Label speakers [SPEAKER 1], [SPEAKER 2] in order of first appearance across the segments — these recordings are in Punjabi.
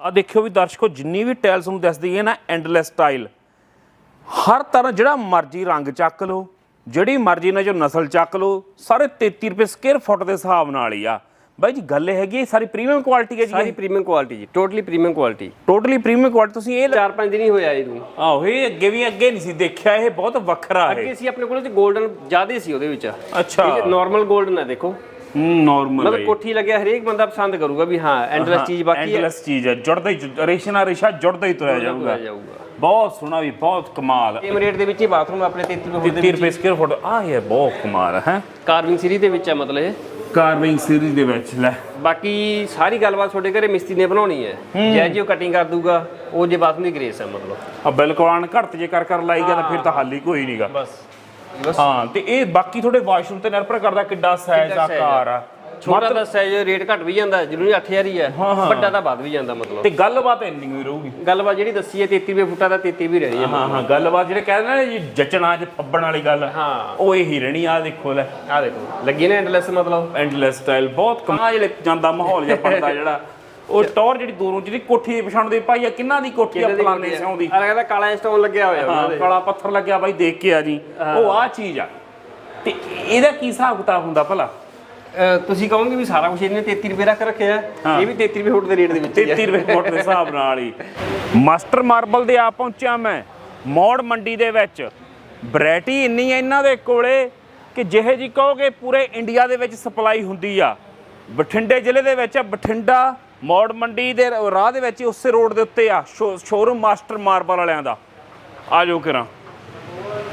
[SPEAKER 1] ਆ ਦੇਖਿਓ ਵੀ ਦਰਸ਼ਕੋ ਜਿੰਨੀ ਵੀ ਟਾਇਲਸ ਨੂੰ ਦੱਸਦੀ ਹੈ ਨਾ ਐਂਡਲੈਸ ਸਟਾਈਲ ਹਰ ਤਰ੍ਹਾਂ ਜਿਹੜਾ ਮਰਜ਼ੀ ਰੰਗ ਚੱਕ ਲਓ ਜਿਹੜੀ ਮਰਜ਼ੀ ਨਾਲ ਜੋ ਨਸਲ ਚੱਕ ਲਓ ਸਾਰੇ 33 ਰੁਪਏ ਸਕੁਅਰ ਫੁੱਟ ਦੇ ਹਿਸਾਬ ਨਾਲ ਹੀ ਆ। ਬਾਈ ਜੀ ਗੱਲ ਇਹ ਹੈਗੀ ਸਾਰੀ ਪ੍ਰੀਮੀਅਮ ਕੁਆਲਿਟੀ ਹੈ
[SPEAKER 2] ਸਾਰੀ
[SPEAKER 1] ਜੀ
[SPEAKER 2] ਪ੍ਰੀਮੀਅਮ ਕੁਆਲਿਟੀ ਜੀ totally premium quality
[SPEAKER 1] totally premium quality ਤੁਸੀਂ ਇਹ
[SPEAKER 2] ਚਾਰ ਪੰਜ ਦਿਨ ਹੀ ਹੋਇਆ ਇਹਨੂੰ
[SPEAKER 1] ਆਹੋ ਇਹ ਅੱਗੇ ਵੀ ਅੱਗੇ ਨਹੀਂ ਸੀ ਦੇਖਿਆ ਇਹ ਬਹੁਤ ਵੱਖਰਾ
[SPEAKER 2] ਅੱਗੇ
[SPEAKER 1] ਹੈ
[SPEAKER 2] ਸੀ ਆਪਣੇ ਕੋਲ ਤੇ 골ਡਨ ਜ਼ਿਆਦੇ ਸੀ ਉਹਦੇ ਵਿੱਚ।
[SPEAKER 1] ਅੱਛਾ।
[SPEAKER 2] ਨਾਰਮਲ 골ਡਨ ਹੈ ਦੇਖੋ।
[SPEAKER 1] ਨਾਰਮਲ
[SPEAKER 2] ਮਤਲਬ ਕੋਠੀ ਲੱਗਿਆ ਹਰੇਕ ਬੰਦਾ ਪਸੰਦ ਕਰੂਗਾ ਵੀ ਹਾਂ ਐਂਡਲੈਸ ਚੀਜ਼ ਬਾਕੀ ਹੈ।
[SPEAKER 1] ਐਂਡਲੈਸ ਚੀਜ਼ ਹੈ ਜੁੜਦਾ ਹੀ ਰੇਸ਼ਾ ਨਾਲ ਰੇਸ਼ਾ ਜੁੜਦਾ ਹੀ ਤੁਰਿਆ ਜਾਊਗਾ। ਬਹੁਤ ਸੋਹਣਾ ਵੀ ਬਹੁਤ ਕਮਾਲ।
[SPEAKER 2] ਸੇਮ ਰੇਟ ਦੇ ਵਿੱਚ ਹੀ ਬਾਥਰੂਮ ਆਪਣੇ 33 ਰੁਪਏ
[SPEAKER 1] 33 ਰੁਪਏ ਸਕੁਅਰ ਫੁੱਟ ਆ ਇਹ ਬਹੁਤ ਕਮਾਲ ਹੈ
[SPEAKER 2] ਕਾਰਵਿੰਗ ਸੀਰੀਜ਼ ਦੇ ਵਿੱਚ ਹੈ ਮਤਲਬ ਇਹ।
[SPEAKER 1] ਕਾਰਵਿੰਗ ਸੀਰੀਜ਼ ਦੇ ਵਿੱਚ ਲੈ।
[SPEAKER 2] ਬਾਕੀ ਸਾਰੀ ਗੱਲਬਾਤ ਤੁਹਾਡੇ ਘਰੇ ਮਿਸਤਰੀ ਨੇ ਬਣਾਉਣੀ ਹੈ। ਜੈ ਜੀ ਉਹ ਕਟਿੰਗ ਕਰ ਦੂਗਾ ਉਹ ਜੇ ਬਾਥਰੂਮ ਦੀ ਗ੍ਰੇਸ ਹੈ ਮਤਲਬ।
[SPEAKER 1] ਆ ਬਿਲਕੁਲ ਅਣ ਘੜਤ ਜੇ ਕਰ ਕਰ ਲਾਈ ਗਿਆ ਤਾਂ ਫਿਰ ਤਾਂ ਹੱਲ ਹੀ ਕੋਈ ਨਹੀਂਗਾ
[SPEAKER 2] ਬਸ।
[SPEAKER 1] ਹਾਂ ਤੇ ਇਹ ਬਾਕੀ ਤੁਹਾਡੇ ਵਾਸ਼ਰੂਮ ਤੇ ਨਿਰਭਰ ਕਰਦਾ ਕਿੱਡਾ ਸਾਈਜ਼ ਆਕਾਰ ਆ
[SPEAKER 2] ਛੋਟਾ ਦਾ ਸਾਈਜ਼ ਰੇਟ ਘਟ ਵੀ ਜਾਂਦਾ ਜ਼ਰੂਰੀ 8000 ਹੀ ਹੈ ਵੱਡਾ ਤਾਂ ਵੱਧ ਵੀ ਜਾਂਦਾ ਮਤਲਬ।
[SPEAKER 1] ਤੇ ਗੱਲਬਾਤ ਇੰਨੀ ਹੋਈ ਰਹੂਗੀ।
[SPEAKER 2] ਗੱਲਬਾਤ ਜਿਹੜੀ ਦੱਸੀ ਹੈ 33 ਰੁਪਏ ਫੁੱਟਾ ਦਾ 33 ਵੀ ਰਹਿਣੀ ਹੈ
[SPEAKER 1] ਹਾਂ ਹਾਂ ਗੱਲਬਾਤ ਜਿਹੜੇ ਕਹਿੰਦੇ ਨੇ ਜੀ ਜਚਣਾ ਚ ਫੱਬਣ ਵਾਲੀ ਗੱਲ
[SPEAKER 2] ਹਾਂ।
[SPEAKER 1] ਉਹ ਇਹੀ ਰਹਿਣੀ ਆ ਦੇਖੋ ਲੈ।
[SPEAKER 2] ਆ ਦੇਖੋ। ਲੱਗੀ ਨਾ ਐਂਡਲੈਸ ਮਤਲਬ?
[SPEAKER 1] ਐਂਡਲੈਸ ਸਟਾਈਲ ਬਹੁਤ ਕਮਾ ਜਿਹੜੇ ਜਾਂਦਾ ਮਾਹੌਲ ਜਿਹਾ ਬਣਦਾ ਜਿਹੜਾ। ਉਹ ਟੌਰ ਜਿਹੜੀ ਦੂਰੋਂ ਜਿਹੜੀ ਕੋਠੀ ਦੀ ਪਛਾਣ ਦੇ ਭਾਈ ਆ ਕਿੰਨਾ ਦੀ ਕੋਠੀ ਆ ਫਲਾਣੇ ਸਿਉਂ ਦੀ?
[SPEAKER 2] ਆ ਕਹਿੰਦਾ ਕਾਲਾ ਸਟੋਨ ਲੱਗਿਆ ਹੋਇਆ ਉਹਨਾਂ ਦੇ
[SPEAKER 1] ਕਾਲਾ ਪੱਥਰ ਲੱਗਿਆ ਬਾਈ ਦੇਖ ਕੇ ਆ ਜੀ। ਉਹ ਆ ਚੀਜ਼ ਆ। ਤੇ ਇਹਦਾ ਕੀ ਹਿਸਾਬ ਕਿਤਾਬ ਹੁੰਦਾ ਭਲਾ?
[SPEAKER 2] ਤੁਸੀਂ ਕਹੋਗੇ ਵੀ ਸਾਰਾ ਕੁਝ ਇਹਨੇ 33 ਰੁਪਏ ਰੱਖ ਰੱਖਿਆ। ਇਹ ਵੀ 33 ਰੁਪਏ ਫੁੱਟ ਦੇ ਰੇਟ ਦੇ ਵਿੱਚ ਹੀ ਹੈ
[SPEAKER 1] 33 ਰੁਪਏ ਫੁੱਟ ਦੇ ਹਿਸਾਬ ਨਾਲ ਹੀ। ਮਾਸਟਰ ਮਾਰਬਲ ਦੇ ਆ ਪਹੁੰਚਿਆ ਮੈਂ ਮੌੜ ਮੰਡੀ ਦੇ ਵਿੱਚ। ਵੈਰਾਈਟੀ ਇੰਨੀ ਹੈ ਇਹਨਾਂ ਦੇ ਕੋਲੇ ਕਿ ਜਿਹੇ ਜੀ ਕਹੋਗੇ ਪੂਰੇ ਇੰਡੀਆ ਦੇ ਵਿੱਚ ਸਪਲਾਈ ਹੁੰਦੀ ਆ। ਬਠਿੰਡੇ ਜ਼ਿਲ੍ਹੇ ਦੇ ਵਿੱਚ ਬਠਿੰਡਾ ਮੌੜ ਮੰਡੀ ਦੇ ਰਾਹ ਦੇ ਵਿੱਚ ਉਸੇ ਰੋਡ ਦੇ ਉੱਤੇ ਆ ਸ਼ੋਰੂਮ ਮਾਸਟਰ ਮਾਰਬਲ ਵਾਲਿਆਂ ਦਾ। ਆ ਜਾਓ ਕਿਰਾਂ।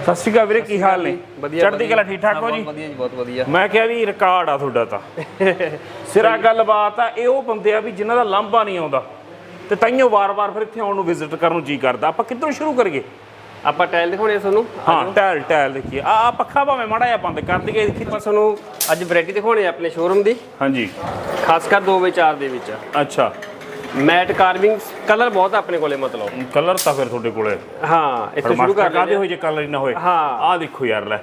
[SPEAKER 1] ਸਤਿ ਸ਼੍ਰੀ ਅਕਾਲ ਵੀਰੇ ਕੀ ਹਾਲ ਨੇ?
[SPEAKER 2] ਵਧੀਆ,
[SPEAKER 1] ਚੜ੍ਹਦੀ ਕਲਾ ਠੀਕ ਠਾਕ ਹੋ ਜੀ?
[SPEAKER 2] ਵਧੀਆ ਜੀ ਬਹੁਤ ਵਧੀਆ।
[SPEAKER 1] ਮੈਂ ਕਿਹਾ ਵੀ ਰਿਕਾਰਡ ਆ ਤੁਹਾਡਾ ਤਾਂ। ਸਿਰਾ ਗੱਲਬਾਤ ਆ ਇਹ ਉਹ ਬੰਦੇ ਆ ਵੀ ਜਿਨ੍ਹਾਂ ਦਾ ਲਾਂਭਾ ਨਹੀਂ ਆਉਂਦਾ। ਤੇ ਤਾਈਓ ਵਾਰ-ਵਾਰ ਫਿਰ ਇੱਥੇ ਆਉਣ ਨੂੰ ਵਿਜ਼ਿਟ ਕਰਨ ਨੂੰ ਜੀ ਕਰਦਾ। ਆਪਾਂ ਕਿੱਧਰੋਂ ਸ਼ੁਰੂ ਕਰੀਏ?
[SPEAKER 2] ਆਪਾਂ ਟਾਇਲ ਦਿਖਾਉਣੇ ਆ ਤੁਹਾਨੂੰ?
[SPEAKER 1] ਹਾਂ ਟੈਲ ਟੈਲ ਦੇਖੀਏ। ਆ ਆ ਪੱਖਾ ਭਾਵੇਂ ਮਾੜਾ ਜਿਹਾ ਬੰਦ ਕਰ ਦਈਏ ਦੇਖੀ
[SPEAKER 2] ਆਪਾਂ ਤੁਹਾਨੂੰ ਅੱਜ ਵੈਰਾਈਟੀ ਦਿਖਾਉਣੇ ਆ ਆਪਣੇ ਸ਼ੋਰੂਮ ਦੀ।
[SPEAKER 1] ਹਾਂਜੀ।
[SPEAKER 2] ਖਾਸ ਕਰ 2x4 ਦੇ ਵਿੱਚ।
[SPEAKER 1] ਅੱਛਾ।
[SPEAKER 2] ਮੈਟ ਕਾਰਵਿੰਗ ਕਲਰ ਬਹੁਤ ਆਪਣੇ ਕੋਲੇ ਮਤਲਬ।
[SPEAKER 1] ਕਲਰ ਤਾਂ ਫਿਰ ਤੁਹਾਡੇ ਕੋਲੇ।
[SPEAKER 2] ਹਾਂ ਇੱਥੋਂ ਸ਼ੁਰੂ ਕਰ
[SPEAKER 1] ਕਾਦੇ ਹੋਏ ਜੇ ਕਲਰ ਹੀ ਨਾ ਹੋਏ?
[SPEAKER 2] ਹਾਂ।
[SPEAKER 1] ਆ ਦੇਖੋ ਯਾਰ ਲੈ।